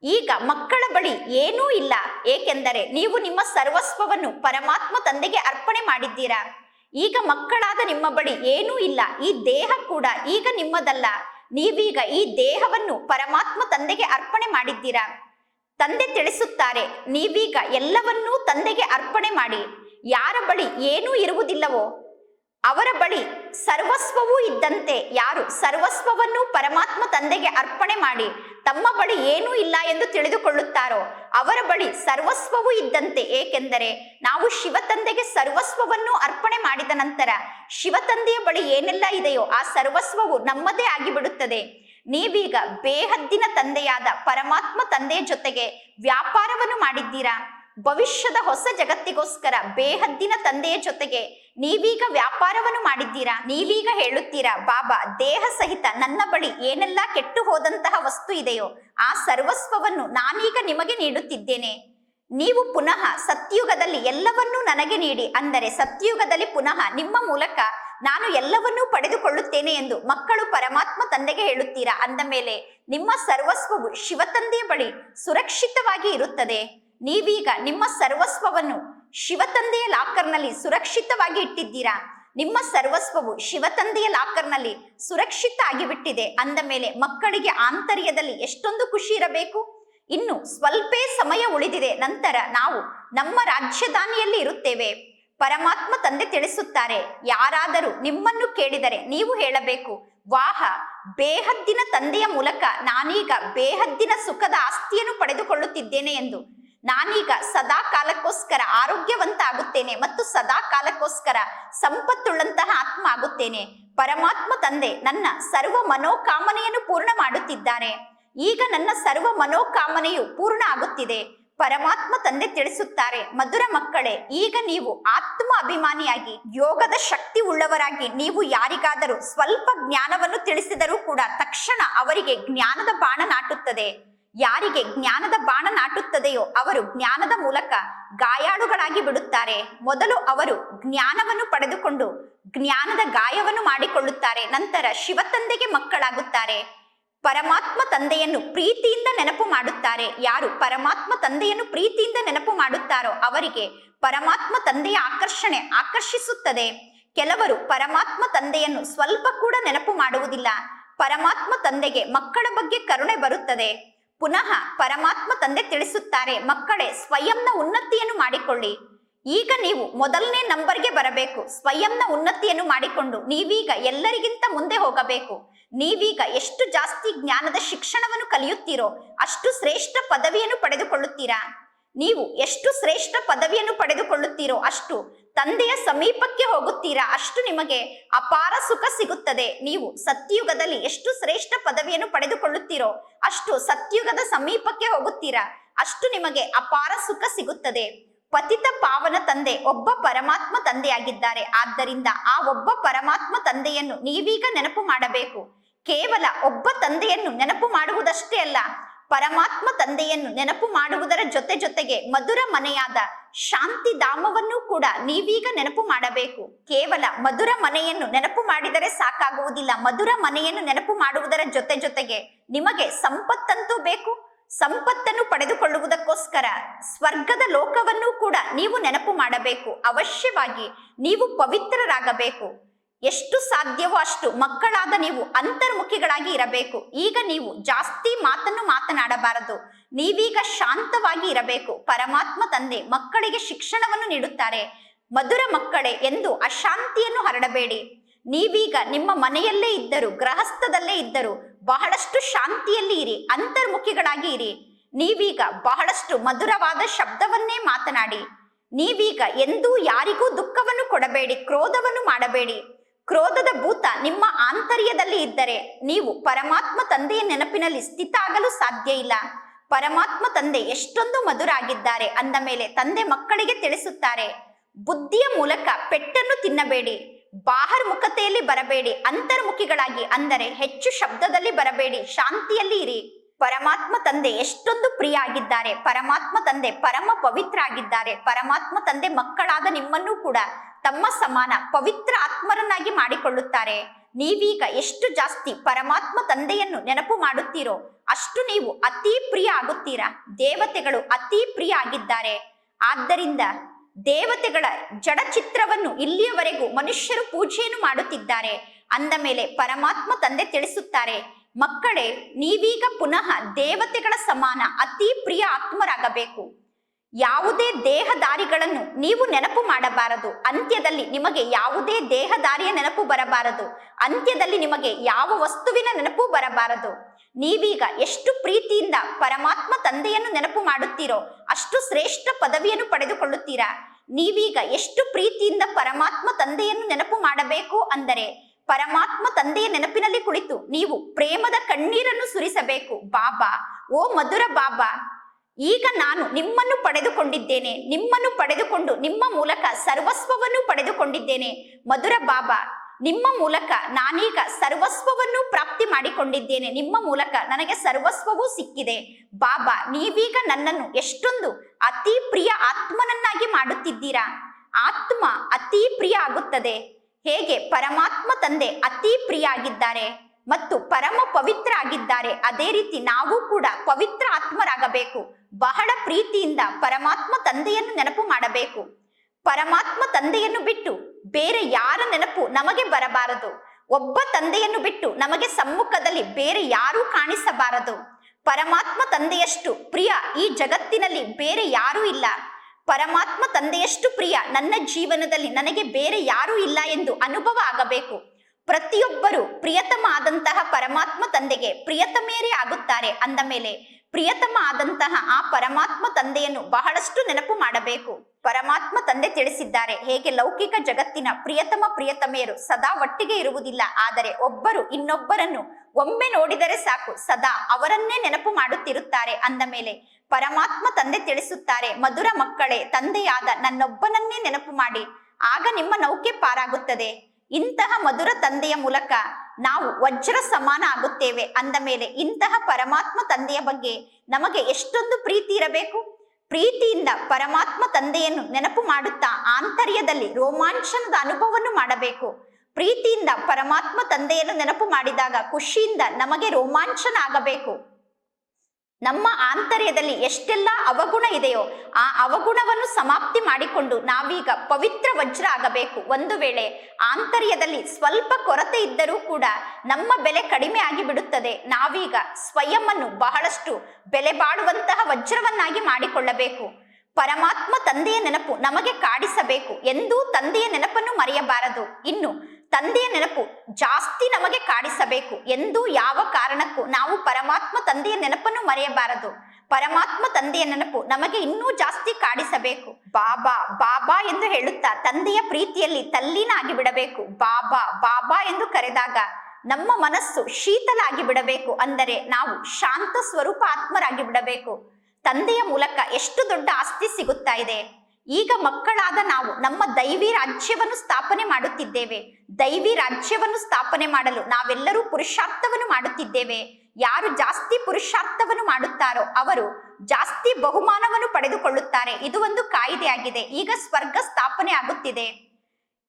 ಈಗ ಮಕ್ಕಳ ಬಳಿ ಏನೂ ಇಲ್ಲ, ಏಕೆಂದರೆ ನೀವು ನಿಮ್ಮ ಸರ್ವಸ್ವವನ್ನು ಪರಮಾತ್ಮ ತಂದೆಗೆ ಅರ್ಪಣೆ ಮಾಡಿದ್ದೀರಾ. ಈಗ ಮಕ್ಕಳಾದ ನಿಮ್ಮ ಬಳಿ ಏನೂ ಇಲ್ಲ, ಈ ದೇಹ ಕೂಡ ಈಗ ನಿಮ್ಮದಲ್ಲ. ನೀವೀಗ ಈ ದೇಹವನ್ನು ಪರಮಾತ್ಮ ತಂದೆಗೆ ಅರ್ಪಣೆ ಮಾಡಿದ್ದೀರಾ. ತಂದೆ ತಿಳಿಸುತ್ತಾರೆ, ನೀವೀಗ ಎಲ್ಲವನ್ನೂ ತಂದೆಗೆ ಅರ್ಪಣೆ ಮಾಡಿ. ಯಾರ ಬಳಿ ಏನೂ ಇರುವುದಿಲ್ಲವೋ? ಅವರ ಬಳಿ ಸರ್ವಸ್ವವೂ ಇದ್ದಂತೆ ಯಾರು ಸರ್ವಸ್ವವನ್ನು ಪರಮಾತ್ಮ ತಂದೆಗೆ ಅರ್ಪಣೆ ಮಾಡಿ ತಮ್ಮ ಬಳಿ ಏನೂ ಇಲ್ಲ ಎಂದು ತಿಳಿದುಕೊಳ್ಳುತ್ತಾರೋ? ಅವರ ಬಳಿ ಸರ್ವಸ್ವವೂ ಇದ್ದಂತೆ, ಏಕೆಂದರೆ ನಾವು ಶಿವ ತಂದೆಗೆ ಸರ್ವಸ್ವವನ್ನು ಅರ್ಪಣೆ ಮಾಡಿದ ನಂತರ ಶಿವತಂದೆಯ ಬಳಿ ಏನೆಲ್ಲ ಇದೆಯೋ ಆ ಸರ್ವಸ್ವವು ನಮ್ಮದೇ ಆಗಿಬಿಡುತ್ತದೆ. ನೀವೀಗ ಬೇಹದ್ದಿನ ತಂದೆಯಾದ ಪರಮಾತ್ಮ ತಂದೆಯ ಜೊತೆಗೆ ವ್ಯಾಪಾರವನ್ನು ಮಾಡಿದ್ದೀರಾ? ಭವಿಷ್ಯದ ಹೊಸ ಜಗತ್ತಿಗೋಸ್ಕರ ಬೇಹದ್ದಿನ ತಂದೆಯ ಜೊತೆಗೆ ನೀವೀಗ ವ್ಯಾಪಾರವನ್ನು ಮಾಡಿದ್ದೀರಾ? ನೀವೀಗ ಹೇಳುತ್ತೀರಾ, ಬಾಬಾ, ದೇಹ ಸಹಿತ ನನ್ನ ಬಳಿ ಏನೆಲ್ಲ ಕೆಟ್ಟು ಹೋದಂತಹ ವಸ್ತು ಇದೆಯೋ, ಆ ಸರ್ವಸ್ವವನ್ನು ನಾನೀಗ ನಿಮಗೆ ನೀಡುತ್ತಿದ್ದೇನೆ. ನೀವು ಪುನಃ ಸತ್ಯುಗದಲ್ಲಿ ಎಲ್ಲವನ್ನೂ ನನಗೆ ನೀಡಿ, ಅಂದರೆ ಸತ್ಯುಗದಲ್ಲಿ ಪುನಃ ನಿಮ್ಮ ಮೂಲಕ ನಾನು ಎಲ್ಲವನ್ನೂ ಪಡೆದುಕೊಳ್ಳುತ್ತೇನೆ ಎಂದು ಮಕ್ಕಳು ಪರಮಾತ್ಮ ತಂದೆಗೆ ಹೇಳುತ್ತೀರಾ? ಅಂದ ಮೇಲೆ, ನಿಮ್ಮ ಸರ್ವಸ್ವವು ಶಿವತಂದೆಯ ಬಳಿ ಸುರಕ್ಷಿತವಾಗಿ ಇರುತ್ತದೆ. ನೀವೀಗ ನಿಮ್ಮ ಸರ್ವಸ್ವವನ್ನು ಶಿವತಂದೆಯ ಲಾಕರ್ನಲ್ಲಿ ಸುರಕ್ಷಿತವಾಗಿ ಇಟ್ಟಿದ್ದೀರಾ? ನಿಮ್ಮ ಸರ್ವಸ್ವವು ಶಿವತಂದೆಯ ಲಾಕರ್ನಲ್ಲಿ ಸುರಕ್ಷಿತ ಆಗಿಬಿಟ್ಟಿದೆ. ಅಂದ ಮೇಲೆ ಮಕ್ಕಳಿಗೆ ಆಂತರ್ಯದಲ್ಲಿ ಎಷ್ಟೊಂದು ಖುಷಿ ಇರಬೇಕು? ಇನ್ನು ಸ್ವಲ್ಪೇ ಸಮಯ ಉಳಿದಿದೆ. ನಂತರ ನಾವು ನಮ್ಮ ರಾಜಧಾನಿಯಲ್ಲಿ ಇರುತ್ತೇವೆ. ಪರಮಾತ್ಮ ತಂದೆ ತಿಳಿಸುತ್ತಾರೆ, ಯಾರಾದರೂ ನಿಮ್ಮನ್ನು ಕೇಳಿದರೆ ನೀವು ಹೇಳಬೇಕು, ವಾಹ, ಬೇಹದ್ದಿನ ತಂದೆಯ ಮೂಲಕ ನಾನೀಗ ಬೇಹದ್ದಿನ ಸುಖದ ಆಸ್ತಿಯನ್ನು ಪಡೆದುಕೊಳ್ಳುತ್ತಿದ್ದೇನೆ ಎಂದು. ನಾನೀಗ ಸದಾ ಕಾಲಕ್ಕೋಸ್ಕರ ಆರೋಗ್ಯವಂತ ಆಗುತ್ತೇನೆ ಮತ್ತು ಸದಾ ಕಾಲಕ್ಕೋಸ್ಕರ ಸಂಪತ್ತುಳ್ಳಂತಹ ಆತ್ಮ ಆಗುತ್ತೇನೆ ಪರಮಾತ್ಮ ತಂದೆ ನನ್ನ ಸರ್ವ ಮನೋಕಾಮನೆಯನ್ನು ಪೂರ್ಣ ಮಾಡುತ್ತಿದ್ದಾರೆ. ಈಗ ನನ್ನ ಸರ್ವ ಮನೋಕಾಮನೆಯು ಪೂರ್ಣ ಆಗುತ್ತಿದೆ. ಪರಮಾತ್ಮ ತಂದೆ ತಿಳಿಸುತ್ತಾರೆ, ಮಧುರ ಮಕ್ಕಳೇ, ಈಗ ನೀವು ಆತ್ಮ ಅಭಿಮಾನಿಯಾಗಿ, ಯೋಗದ ಶಕ್ತಿ ಉಳ್ಳವರಾಗಿ, ನೀವು ಯಾರಿಗಾದರೂ ಸ್ವಲ್ಪ ಜ್ಞಾನವನ್ನು ತಿಳಿಸಿದರೂ ಕೂಡ ತಕ್ಷಣ ಅವರಿಗೆ ಜ್ಞಾನದ ಬಾಣ ನಾಟುತ್ತದೆ. ಯಾರಿಗೆ ಜ್ಞಾನದ ಬಾಣ ನಾಟುತ್ತದೆಯೋ ಅವರು ಜ್ಞಾನದ ಮೂಲಕ ಗಾಯಾಳುಗಳಾಗಿ ಬಿಡುತ್ತಾರೆ. ಮೊದಲು ಅವರು ಜ್ಞಾನವನ್ನು ಪಡೆದುಕೊಂಡು ಜ್ಞಾನದ ಗಾಯವನ್ನು ಮಾಡಿಕೊಳ್ಳುತ್ತಾರೆ. ನಂತರ ಶಿವತಂದೆಗೆ ಮಕ್ಕಳಾಗುತ್ತಾರೆ. ಪರಮಾತ್ಮ ತಂದೆಯನ್ನು ಪ್ರೀತಿಯಿಂದ ನೆನಪು ಮಾಡುತ್ತಾರೆ. ಯಾರು ಪರಮಾತ್ಮ ತಂದೆಯನ್ನು ಪ್ರೀತಿಯಿಂದ ನೆನಪು ಮಾಡುತ್ತಾರೋ ಅವರಿಗೆ ಪರಮಾತ್ಮ ತಂದೆಯ ಆಕರ್ಷಣೆ ಆಕರ್ಷಿಸುತ್ತದೆ. ಕೆಲವರು ಪರಮಾತ್ಮ ತಂದೆಯನ್ನು ಸ್ವಲ್ಪ ಕೂಡ ನೆನಪು ಮಾಡುವುದಿಲ್ಲ. ಪರಮಾತ್ಮ ತಂದೆಗೆ ಮಕ್ಕಳ ಬಗ್ಗೆ ಕರುಣೆ ಬರುತ್ತದೆ. ಪುನಃ ಪರಮಾತ್ಮ ತಂದೆ ತಿಳಿಸುತ್ತಾರೆ, ಮಕ್ಕಳೇ ಸ್ವಯಂನ ಉನ್ನತಿಯನ್ನು ಮಾಡಿಕೊಳ್ಳಿ. ಈಗ ನೀವು ಮೊದಲನೇ ನಂಬರ್ಗೆ ಬರಬೇಕು. ಸ್ವಯಂನ ಉನ್ನತಿಯನ್ನು ಮಾಡಿಕೊಂಡು ನೀವೀಗ ಎಲ್ಲರಿಗಿಂತ ಮುಂದೆ ಹೋಗಬೇಕು. ನೀವೀಗ ಎಷ್ಟು ಜಾಸ್ತಿ ಜ್ಞಾನದ ಶಿಕ್ಷಣವನ್ನು ಕಲಿಯುತ್ತೀರೋ ಅಷ್ಟು ಶ್ರೇಷ್ಠ ಪದವಿಯನ್ನು ಪಡೆದುಕೊಳ್ಳುತ್ತೀರಾ? ನೀವು ಎಷ್ಟು ಶ್ರೇಷ್ಠ ಪದವಿಯನ್ನು ಪಡೆದುಕೊಳ್ಳುತ್ತೀರೋ ಅಷ್ಟು ತಂದೆಯ ಸಮೀಪಕ್ಕೆ ಹೋಗುತ್ತೀರಾ? ಅಷ್ಟು ನಿಮಗೆ ಅಪಾರ ಸುಖ ಸಿಗುತ್ತದೆ. ನೀವು ಸತ್ಯುಗದಲ್ಲಿ ಎಷ್ಟು ಶ್ರೇಷ್ಠ ಪದವಿಯನ್ನು ಪಡೆದುಕೊಳ್ಳುತ್ತೀರೋ, ಅಷ್ಟು ಸತ್ಯುಗದ ಸಮೀಪಕ್ಕೆ ಹೋಗುತ್ತೀರಾ? ಅಷ್ಟು ನಿಮಗೆ ಅಪಾರ ಸುಖ ಸಿಗುತ್ತದೆ. ಪತಿತ ಪಾವನ ತಂದೆ ಒಬ್ಬ ಪರಮಾತ್ಮ ತಂದೆಯಾಗಿದ್ದಾರೆ. ಆದ್ದರಿಂದ ಆ ಒಬ್ಬ ಪರಮಾತ್ಮ ತಂದೆಯನ್ನು ನೀವೀಗ ನೆನಪು ಮಾಡಬೇಕು. ಕೇವಲ ಒಬ್ಬ ತಂದೆಯನ್ನು ನೆನಪು ಮಾಡುವುದಷ್ಟೇ ಅಲ್ಲ ಪರಮಾತ್ಮ ತಂದೆಯನ್ನು ನೆನಪು ಮಾಡುವುದರ ಜೊತೆ ಜೊತೆಗೆ ಮಧುರ ಮನೆಯಾದ ಶಾಂತಿ ಧಾಮವನ್ನು ಕೂಡ ನೀವೀಗ ನೆನಪು ಮಾಡಬೇಕು. ಕೇವಲ ಮಧುರ ಮನೆಯನ್ನು ನೆನಪು ಮಾಡಿದರೆ ಸಾಕಾಗುವುದಿಲ್ಲ. ಮಧುರ ಮನೆಯನ್ನು ನೆನಪು ಮಾಡುವುದರ ಜೊತೆ ಜೊತೆಗೆ ನಿಮಗೆ ಸಂಪತ್ತಂತೂ ಬೇಕು. ಸಂಪತ್ತನ್ನು ಪಡೆದುಕೊಳ್ಳುವುದಕ್ಕೋಸ್ಕರ ಸ್ವರ್ಗದ ಲೋಕವನ್ನು ಕೂಡ ನೀವು ನೆನಪು ಮಾಡಬೇಕು. ಅವಶ್ಯವಾಗಿ ನೀವು ಪವಿತ್ರರಾಗಬೇಕು. ಎಷ್ಟು ಸಾಧ್ಯವೋ ಅಷ್ಟು ಮಕ್ಕಳಾದ ನೀವು ಅಂತರ್ಮುಖಿಗಳಾಗಿ ಇರಬೇಕು. ಈಗ ನೀವು ಜಾಸ್ತಿ ಮಾತನ್ನು ಮಾತನಾಡಬಾರದು. ನೀವೀಗ ಶಾಂತವಾಗಿ ಇರಬೇಕು. ಪರಮಾತ್ಮ ತಂದೆ ಮಕ್ಕಳಿಗೆ ಶಿಕ್ಷಣವನ್ನು ನೀಡುತ್ತಾರೆ. ಮಧುರ ಮಕ್ಕಳೇ ಎಂದು ಅಶಾಂತಿಯನ್ನು ಹರಡಬೇಡಿ. ನೀವೀಗ ನಿಮ್ಮ ಮನೆಯಲ್ಲೇ ಇದ್ದರು, ಗೃಹಸ್ಥದಲ್ಲೇ ಇದ್ದರು ಬಹಳಷ್ಟು ಶಾಂತಿಯಲ್ಲಿ ಇರಿ, ಅಂತರ್ಮುಖಿಗಳಾಗಿ ಇರಿ. ನೀವೀಗ ಬಹಳಷ್ಟು ಮಧುರವಾದ ಶಬ್ದವನ್ನೇ ಮಾತನಾಡಿ. ನೀವೀಗ ಎಂದೂ ಯಾರಿಗೂ ದುಃಖವನ್ನು ಕೊಡಬೇಡಿ, ಕ್ರೋಧವನ್ನು ಮಾಡಬೇಡಿ. ಕ್ರೋಧದ ಭೂತ ನಿಮ್ಮ ಆಂತರ್ಯದಲ್ಲಿ ಇದ್ದರೆ ನೀವು ಪರಮಾತ್ಮ ತಂದೆಯ ನೆನಪಿನಲ್ಲಿ ಸ್ಥಿತ ಆಗಲು ಸಾಧ್ಯ ಇಲ್ಲ. ಪರಮಾತ್ಮ ತಂದೆ ಎಷ್ಟೊಂದು ಮಧುರಾಗಿದ್ದಾರೆ ಅಂದ ಮೇಲೆ ತಂದೆ ಮಕ್ಕಳಿಗೆ ತಿಳಿಸುತ್ತಾರೆ, ಬುದ್ಧಿಯ ಮೂಲಕ ಪೆಟ್ಟನ್ನು ತಿನ್ನಬೇಡಿ, ಬಾಹರ್ ಮುಖತೆಯಲ್ಲಿ ಬರಬೇಡಿ, ಅಂತರ್ಮುಖಿಗಳಾಗಿ ಅಂದರೆ ಹೆಚ್ಚು ಶಬ್ದದಲ್ಲಿ ಬರಬೇಡಿ, ಶಾಂತಿಯಲ್ಲಿ ಇರಿ. ಪರಮಾತ್ಮ ತಂದೆ ಎಷ್ಟೊಂದು ಪ್ರಿಯ ಆಗಿದ್ದಾರೆ ಪರಮಾತ್ಮ ತಂದೆ ಪರಮ ಪವಿತ್ರ ಆಗಿದ್ದಾರೆ ಪರಮಾತ್ಮ ತಂದೆ ಮಕ್ಕಳಾದ ನಿಮ್ಮನ್ನು ಕೂಡ ತಮ್ಮ ಸಮಾನ ಪವಿತ್ರ ಆತ್ಮರನ್ನಾಗಿ ಮಾಡಿಕೊಳ್ಳುತ್ತಾರೆ. ನೀವೀಗ ಎಷ್ಟು ಜಾಸ್ತಿ ಪರಮಾತ್ಮ ತಂದೆಯನ್ನು ನೆನಪು ಮಾಡುತ್ತೀರೋ ಅಷ್ಟು ನೀವು ಅತಿ ಪ್ರಿಯ ಆಗುತ್ತೀರಾ. ದೇವತೆಗಳು ಅತಿ ಪ್ರಿಯ ಆಗಿದ್ದಾರೆ. ಆದ್ದರಿಂದ ದೇವತೆಗಳ ಜಡ ಚಿತ್ರವನ್ನು ಇಲ್ಲಿಯವರೆಗೂ ಮನುಷ್ಯರು ಪೂಜೆಯನ್ನು ಮಾಡುತ್ತಿದ್ದಾರೆ. ಅಂದ ಮೇಲೆ ಪರಮಾತ್ಮ ತಂದೆ ತಿಳಿಸುತ್ತಾರೆ. ಮಕ್ಕಳೇ, ನೀವೀಗ ಪುನಃ ದೇವತೆಗಳ ಸಮಾನ, ಅತಿ ಪ್ರಿಯ ಆತ್ಮರಾಗಬೇಕು. ಯಾವುದೇ ದೇಹದಾರಿಗಳನ್ನು ನೀವು ನೆನಪು ಮಾಡಬಾರದು. ಅಂತ್ಯದಲ್ಲಿ ನಿಮಗೆ ಯಾವುದೇ ದೇಹದಾರಿಯ ನೆನಪು ಬರಬಾರದು. ಅಂತ್ಯದಲ್ಲಿ ನಿಮಗೆ ಯಾವ ವಸ್ತುವಿನ ನೆನಪು ಬರಬಾರದು. ನೀವೀಗ ಎಷ್ಟು ಪ್ರೀತಿಯಿಂದ ಪರಮಾತ್ಮ ತಂದೆಯನ್ನು ನೆನಪು ಮಾಡುತ್ತೀರೋ, ಅಷ್ಟು ಶ್ರೇಷ್ಠ ಪದವಿಯನ್ನು ಪಡೆದುಕೊಳ್ಳುತ್ತೀರಾ? ನೀವೀಗ ಎಷ್ಟು ಪ್ರೀತಿಯಿಂದ ಪರಮಾತ್ಮ ತಂದೆಯನ್ನು ನೆನಪು ಮಾಡಬೇಕು ಅಂದರೆ ಪರಮಾತ್ಮ ತಂದೆಯ ನೆನಪಿನಲ್ಲಿ ಕುಳಿತು ನೀವು ಪ್ರೇಮದ ಕಣ್ಣೀರನ್ನು ಸುರಿಸಬೇಕು. ಬಾಬಾ, ಓ ಮಧುರ ಬಾಬಾ, ಈಗ ನಾನು ನಿಮ್ಮನ್ನು ಪಡೆದುಕೊಂಡಿದ್ದೇನೆ. ನಿಮ್ಮನ್ನು ಪಡೆದುಕೊಂಡು ನಿಮ್ಮ ಮೂಲಕ ಸರ್ವಸ್ವವನ್ನು ಪಡೆದುಕೊಂಡಿದ್ದೇನೆ. ಮಧುರ ಬಾಬಾ, ನಿಮ್ಮ ಮೂಲಕ ನಾನೀಗ ಸರ್ವಸ್ವವನ್ನು ಪ್ರಾಪ್ತಿ ಮಾಡಿಕೊಂಡಿದ್ದೇನೆ. ನಿಮ್ಮ ಮೂಲಕ ನನಗೆ ಸರ್ವಸ್ವವೂ ಸಿಕ್ಕಿದೆ. ಬಾಬಾ, ನೀವೀಗ ನನ್ನನ್ನು ಎಷ್ಟೊಂದು ಅತಿ ಪ್ರಿಯ ಆತ್ಮನನ್ನಾಗಿ ಮಾಡುತ್ತಿದ್ದೀರಾ? ಆತ್ಮ ಅತಿ ಪ್ರಿಯ ಆಗುತ್ತದೆ. ಹೇಗೆ ಪರಮಾತ್ಮ ತಂದೆ ಅತಿ ಪ್ರಿಯ ಆಗಿದ್ದಾರೆ ಮತ್ತು ಪರಮ ಪವಿತ್ರ ಆಗಿದ್ದಾರೆ ಅದೇ ರೀತಿ ನಾವು ಕೂಡ ಪವಿತ್ರ ಆತ್ಮರಾಗಬೇಕು. ಬಹಳ ಪ್ರೀತಿಯಿಂದ ಪರಮಾತ್ಮ ತಂದೆಯನ್ನು ನೆನಪು ಮಾಡಬೇಕು. ಪರಮಾತ್ಮ ತಂದೆಯನ್ನು ಬಿಟ್ಟು ಬೇರೆ ಯಾರ ನೆನಪು ನಮಗೆ ಬರಬಾರದು. ಒಬ್ಬ ತಂದೆಯನ್ನು ಬಿಟ್ಟು ನಮಗೆ ಸಮ್ಮುಖದಲ್ಲಿ ಬೇರೆ ಯಾರೂ ಕಾಣಿಸಬಾರದು. ಪರಮಾತ್ಮ ತಂದೆಯಷ್ಟು ಪ್ರಿಯ ಈ ಜಗತ್ತಿನಲ್ಲಿ ಬೇರೆ ಯಾರೂ ಇಲ್ಲ. ಪರಮಾತ್ಮ ತಂದೆಯಷ್ಟು ಪ್ರಿಯ. ನನ್ನ ಜೀವನದಲ್ಲಿ ನನಗೆ ಬೇರೆ ಯಾರೂ ಇಲ್ಲ ಎಂದು ಅನುಭವ ಆಗಬೇಕು. ಪ್ರತಿಯೊಬ್ಬರು ಪ್ರಿಯತಮ ಆದಂತಹ ಪರಮಾತ್ಮ ತಂದೆಗೆ ಪ್ರಿಯತಮೆಯರೇ ಆಗುತ್ತಾರೆ ಅಂದ ಮೇಲೆ ಪ್ರಿಯತಮ ಆದಂತಹ ಆ ಪರಮಾತ್ಮ ತಂದೆಯನ್ನು ಬಹಳಷ್ಟು ನೆನಪು ಮಾಡಬೇಕು. ಪರಮಾತ್ಮ ತಂದೆ ತಿಳಿಸಿದ್ದಾರೆ, ಹೇಗೆ ಲೌಕಿಕ ಜಗತ್ತಿನ ಪ್ರಿಯತಮ ಪ್ರಿಯತಮೆಯರು ಸದಾ ಒಟ್ಟಿಗೆ ಇರುವುದಿಲ್ಲ, ಆದರೆ ಒಬ್ಬರು ಇನ್ನೊಬ್ಬರನ್ನು ಒಮ್ಮೆ ನೋಡಿದರೆ ಸಾಕು, ಸದಾ ಅವರನ್ನೇ ನೆನಪು ಮಾಡುತ್ತಿರುತ್ತಾರೆ ಅಂದ ಮೇಲೆ ಪರಮಾತ್ಮ ತಂದೆ ತಿಳಿಸುತ್ತಾರೆ, ಮಧುರ ಮಕ್ಕಳೇ, ತಂದೆಯಾದ ನನ್ನೊಬ್ಬನನ್ನೇ ನೆನಪು ಮಾಡಿ, ಆಗ ನಿಮ್ಮ ನೌಕೆ ಪಾರಾಗುತ್ತದೆ. ಇಂತಹ ಮಧುರ ತಂದೆಯ ಮೂಲಕ ನಾವು ವಜ್ರ ಸಮಾನ ಆಗುತ್ತೇವೆ ಅಂದ ಮೇಲೆ ಇಂತಹ ಪರಮಾತ್ಮ ತಂದೆಯ ಬಗ್ಗೆ ನಮಗೆ ಎಷ್ಟೊಂದು ಪ್ರೀತಿ ಇರಬೇಕು? ಪ್ರೀತಿಯಿಂದ ಪರಮಾತ್ಮ ತಂದೆಯನ್ನು ನೆನಪು ಮಾಡುತ್ತಾ ಆಂತರ್ಯದಲ್ಲಿ ರೋಮಾಂಚನದ ಅನುಭವವನ್ನು ಮಾಡಬೇಕು. ಪ್ರೀತಿಯಿಂದ ಪರಮಾತ್ಮ ತಂದೆಯನ್ನು ನೆನಪು ಮಾಡಿದಾಗ ಖುಷಿಯಿಂದ ನಮಗೆ ರೋಮಾಂಚನ ಆಗಬೇಕು. ನಮ್ಮ ಆಂತರ್ಯದಲ್ಲಿ ಎಷ್ಟೆಲ್ಲ ಅವಗುಣ ಇದೆಯೋ ಆ ಅವಗುಣವನ್ನು ಸಮಾಪ್ತಿ ಮಾಡಿಕೊಂಡು ನಾವೀಗ ಪವಿತ್ರ ವಜ್ರ ಆಗಬೇಕು ಒಂದು ವೇಳೆ ಆಂತರ್ಯದಲ್ಲಿ ಸ್ವಲ್ಪ ಕೊರತೆ ಇದ್ದರೂ ಕೂಡ ನಮ್ಮ ಬೆಲೆ ಕಡಿಮೆ ಆಗಿ ಬಿಡುತ್ತದೆ ನಾವೀಗ ಸ್ವಯಂವನ್ನು ಬಹಳಷ್ಟು ಬೆಲೆ ಬಾಳುವಂತಹ ವಜ್ರವನ್ನಾಗಿ ಮಾಡಿಕೊಳ್ಳಬೇಕು. ಪರಮಾತ್ಮ ತಂದೆಯ ನೆನಪು ನಮಗೆ ಕಾಡಿಸಬೇಕು ಎಂದೂ ತಂದೆಯ ನೆನಪನ್ನು ಮರೆಯಬಾರದು. ಇನ್ನು ತಂದೆಯ ನೆನಪು ಜಾಸ್ತಿ ನಮಗೆ ಕಾಡಿಸಬೇಕು ಎಂದು ಯಾವ ಕಾರಣಕ್ಕೂ ನಾವು ಪರಮಾತ್ಮ ತಂದೆಯ ನೆನಪನ್ನು ಮರೆಯಬಾರದು. ಪರಮಾತ್ಮ ತಂದೆಯ ನೆನಪು ನಮಗೆ ಇನ್ನೂ ಜಾಸ್ತಿ ಕಾಡಿಸಬೇಕು. ಬಾಬಾ ಬಾಬಾ ಎಂದು ಹೇಳುತ್ತಾ ತಂದೆಯ ಪ್ರೀತಿಯಲ್ಲಿ ತಲ್ಲೀನಾಗಿ ಬಿಡಬೇಕು. ಬಾಬಾ ಬಾಬಾ ಎಂದು ಕರೆದಾಗ ನಮ್ಮ ಮನಸ್ಸು ಶೀತಲ ಆಗಿ ಬಿಡಬೇಕು ಅಂದರೆ ನಾವು ಶಾಂತ ಸ್ವರೂಪ ಆತ್ಮರಾಗಿ ಬಿಡಬೇಕು. ತಂದೆಯ ಮೂಲಕ ಎಷ್ಟು ದೊಡ್ಡ ಆಸ್ತಿ ಸಿಗುತ್ತಾ ಇದೆ? ಈಗ ಮಕ್ಕಳಾದ ನಾವು ನಮ್ಮ ದೈವಿ ರಾಜ್ಯವನ್ನು ಸ್ಥಾಪನೆ ಮಾಡುತ್ತಿದ್ದೇವೆ. ದೈವಿ ರಾಜ್ಯವನ್ನು ಸ್ಥಾಪನೆ ಮಾಡಲು ನಾವೆಲ್ಲರೂ ಪುರುಷಾರ್ಥವನ್ನು ಮಾಡುತ್ತಿದ್ದೇವೆ. ಯಾರು ಜಾಸ್ತಿ ಪುರುಷಾರ್ಥವನ್ನು ಮಾಡುತ್ತಾರೋ ಅವರು ಜಾಸ್ತಿ ಬಹುಮಾನವನ್ನು ಪಡೆದುಕೊಳ್ಳುತ್ತಾರೆ. ಇದು ಒಂದು ಕಾಯ್ದೆಯಾಗಿದೆ. ಈಗ ಸ್ವರ್ಗ ಸ್ಥಾಪನೆ ಆಗುತ್ತಿದೆ.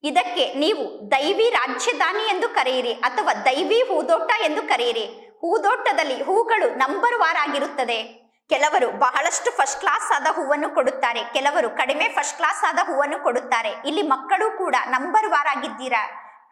ಇದಕ್ಕೆ ನೀವು ದೈವಿ ರಾಜ್ಯದಾನಿ ಎಂದು ಕರೆಯಿರಿ ಅಥವಾ ದೈವಿ ಹೂದೋಟ ಎಂದು ಕರೆಯಿರಿ. ಹೂದೋಟದಲ್ಲಿ ಹೂಗಳು ನಂಬರ್ ವಾರ್ ಆಗಿರುತ್ತದೆ. ಕೆಲವರು ಬಹಳಷ್ಟು ಫಸ್ಟ್ ಕ್ಲಾಸ್ ಆದ ಹೂವನ್ನು ಕೊಡುತ್ತಾರೆ. ಕೆಲವರು ಕಡಿಮೆ ಫಸ್ಟ್ ಕ್ಲಾಸ್ ಆದ ಹೂವನ್ನು ಕೊಡುತ್ತಾರೆ. ಇಲ್ಲಿ ಮಕ್ಕಳು ಕೂಡ ನಂಬರ್ ವಾರ್ ಆಗಿದ್ದೀರಾ?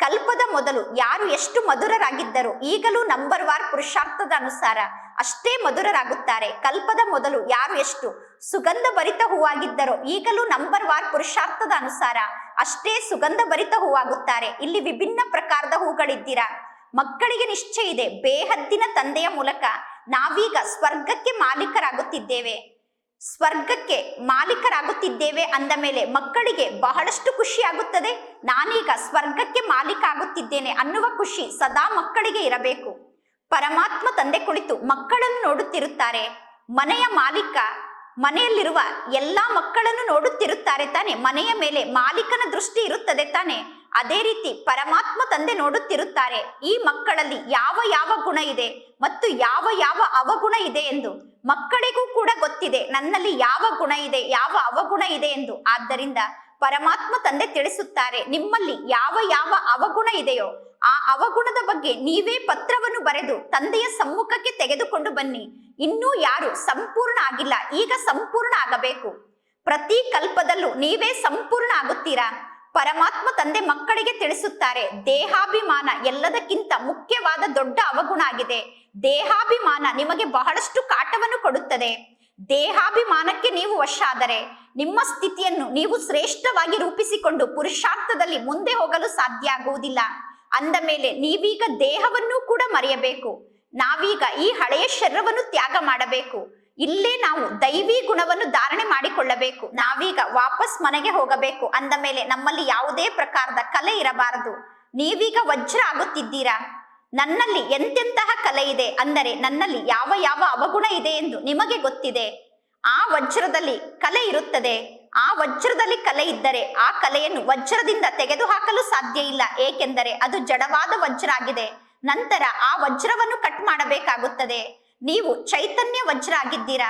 ಕಲ್ಪದ ಮೊದಲು ಯಾರು ಎಷ್ಟು ಮಧುರರಾಗಿದ್ದರು? ಈಗಲೂ ನಂಬರ್ ವಾರ್ ಪುರುಷಾರ್ಥದ ಅನುಸಾರ ಅಷ್ಟೇ ಮಧುರರಾಗುತ್ತಾರೆ. ಕಲ್ಪದ ಮೊದಲು ಯಾರು ಎಷ್ಟು ಸುಗಂಧ ಭರಿತ ಹೂವಾಗಿದ್ದರೋ? ಈಗಲೂ ನಂಬರ್ ವಾರ್ ಪುರುಷಾರ್ಥದ ಅನುಸಾರ ಅಷ್ಟೇ ಸುಗಂಧ ಭರಿತ ಹೂವಾಗುತ್ತಾರೆ. ಇಲ್ಲಿ ವಿಭಿನ್ನ ಪ್ರಕಾರದ ಹೂಗಳಿದ್ದೀರಾ? ಮಕ್ಕಳಿಗೆ ನಿಶ್ಚಯ ಇದೆ. ಬೇಹದ್ದಿನ ತಂದೆಯ ಮೂಲಕ ನಾವೀಗ ಸ್ವರ್ಗಕ್ಕೆ ಮಾಲೀಕರಾಗುತ್ತಿದ್ದೇವೆ. ಸ್ವರ್ಗಕ್ಕೆ ಮಾಲೀಕರಾಗುತ್ತಿದ್ದೇವೆ ಅಂದ ಮೇಲೆ ಮಕ್ಕಳಿಗೆ ಬಹಳಷ್ಟು ಖುಷಿ ಆಗುತ್ತದೆ. ನಾನೀಗ ಸ್ವರ್ಗಕ್ಕೆ ಮಾಲೀಕ ಆಗುತ್ತಿದ್ದೇನೆ ಅನ್ನುವ ಖುಷಿ ಸದಾ ಮಕ್ಕಳಿಗೆ ಇರಬೇಕು. ಪರಮಾತ್ಮ ತಂದೆ ಕುಳಿತು ಮಕ್ಕಳನ್ನು ನೋಡುತ್ತಿರುತ್ತಾರೆ. ಮನೆಯ ಮಾಲೀಕ, ಮನೆಯಲ್ಲಿರುವ ಎಲ್ಲಾ ಮಕ್ಕಳನ್ನು ನೋಡುತ್ತಿರುತ್ತಾರೆ ತಾನೆ. ಮನೆಯ ಮೇಲೆ ಮಾಲೀಕನ ದೃಷ್ಟಿ ಇರುತ್ತದೆ ತಾನೆ. ಅದೇ ರೀತಿ ಪರಮಾತ್ಮ ತಂದೆ ನೋಡುತ್ತಿರುತ್ತಾರೆ, ಈ ಮಕ್ಕಳಲ್ಲಿ ಯಾವ ಯಾವ ಗುಣ ಇದೆ ಮತ್ತು ಯಾವ ಯಾವ ಅವಗುಣ ಇದೆ ಎಂದು. ಮಕ್ಕಳಿಗೂ ಕೂಡ ಗೊತ್ತಿದೆ, ನನ್ನಲ್ಲಿ ಯಾವ ಗುಣ ಇದೆ, ಯಾವ ಅವಗುಣ ಇದೆ ಎಂದು. ಆದ್ದರಿಂದ ಪರಮಾತ್ಮ ತಂದೆ ತಿಳಿಸುತ್ತಾರೆ, ನಿಮ್ಮಲ್ಲಿ ಯಾವ ಯಾವ ಅವಗುಣ ಇದೆಯೋ, ಆ ಅವಗುಣದ ಬಗ್ಗೆ ನೀವೇ ಪತ್ರವನ್ನು ಬರೆದು ತಂದೆಯ ಸಮ್ಮುಖಕ್ಕೆ ತೆಗೆದುಕೊಂಡು ಬನ್ನಿ. ಇನ್ನೂ ಯಾರು ಸಂಪೂರ್ಣ ಆಗಿಲ್ಲ, ಈಗ ಸಂಪೂರ್ಣ ಆಗಬೇಕು. ಪ್ರತಿ ಕಲ್ಪದಲ್ಲೂ ನೀವೇ ಸಂಪೂರ್ಣ ಆಗುತ್ತೀರಾ? ಪರಮಾತ್ಮ ತಂದೆ ಮಕ್ಕಳಿಗೆ ತಿಳಿಸುತ್ತಾರೆ, ದೇಹಾಭಿಮಾನ ಎಲ್ಲದಕ್ಕಿಂತ ಮುಖ್ಯವಾದ ದೊಡ್ಡ ಅವಗುಣ ಆಗಿದೆ ದೇಹಾಭಿಮಾನ ನಿಮಗೆ ಬಹಳಷ್ಟು ಕಾಟವನ್ನು ಕೊಡುತ್ತದೆ. ದೇಹಾಭಿಮಾನಕ್ಕೆ ನೀವು ವಶಾದರೆ, ನಿಮ್ಮ ಸ್ಥಿತಿಯನ್ನು ನೀವು ಶ್ರೇಷ್ಠವಾಗಿ ರೂಪಿಸಿಕೊಂಡು ಪುರುಷಾರ್ಥದಲ್ಲಿ ಮುಂದೆ ಹೋಗಲು ಸಾಧ್ಯ ಆಗುವುದಿಲ್ಲ. ಅಂದ ಮೇಲೆ ನೀವೀಗ ದೇಹವನ್ನು ಕೂಡ ಮರೆಯಬೇಕು. ನಾವೀಗ ಈ ಹಳೆಯ ಶರೀರವನ್ನು ತ್ಯಾಗ ಮಾಡಬೇಕು. ಇಲ್ಲೇ ನಾವು ದೈವಿ ಗುಣವನ್ನು ಧಾರಣೆ ಮಾಡಿಕೊಳ್ಳಬೇಕು. ನಾವೀಗ ವಾಪಸ್ ಮನೆಗೆ ಹೋಗಬೇಕು. ಅಂದ ಮೇಲೆ ನಮ್ಮಲ್ಲಿ ಯಾವುದೇ ಪ್ರಕಾರದ ಕಲೆ ಇರಬಾರದು. ನೀವೀಗ ವಜ್ರ ಆಗುತ್ತಿದ್ದೀರಾ? ನನ್ನಲ್ಲಿ ಎಂತೆಂತಹ ಕಲೆ ಇದೆ? ಅಂದರೆ ನನ್ನಲ್ಲಿ ಯಾವ ಯಾವ ಅವಗುಣ ಇದೆ ಎಂದು ನಿಮಗೆ ಗೊತ್ತಿದೆ. ಆ ವಜ್ರದಲ್ಲಿ ಕಲೆ ಇರುತ್ತದೆ. ಆ ವಜ್ರದಲ್ಲಿ ಕಲೆ ಇದ್ದರೆ ಆ ಕಲೆಯನ್ನು ವಜ್ರದಿಂದ ತೆಗೆದುಹಾಕಲು ಸಾಧ್ಯ ಇಲ್ಲ. ಏಕೆಂದರೆ ಅದು ಜಡವಾದ ವಜ್ರ ಆಗಿದೆ ನಂತರ ಆ ವಜ್ರವನ್ನು ಕಟ್ ಮಾಡಬೇಕಾಗುತ್ತದೆ. ನೀವು ಚೈತನ್ಯ ವಜ್ರ ಆಗಿದ್ದೀರಾ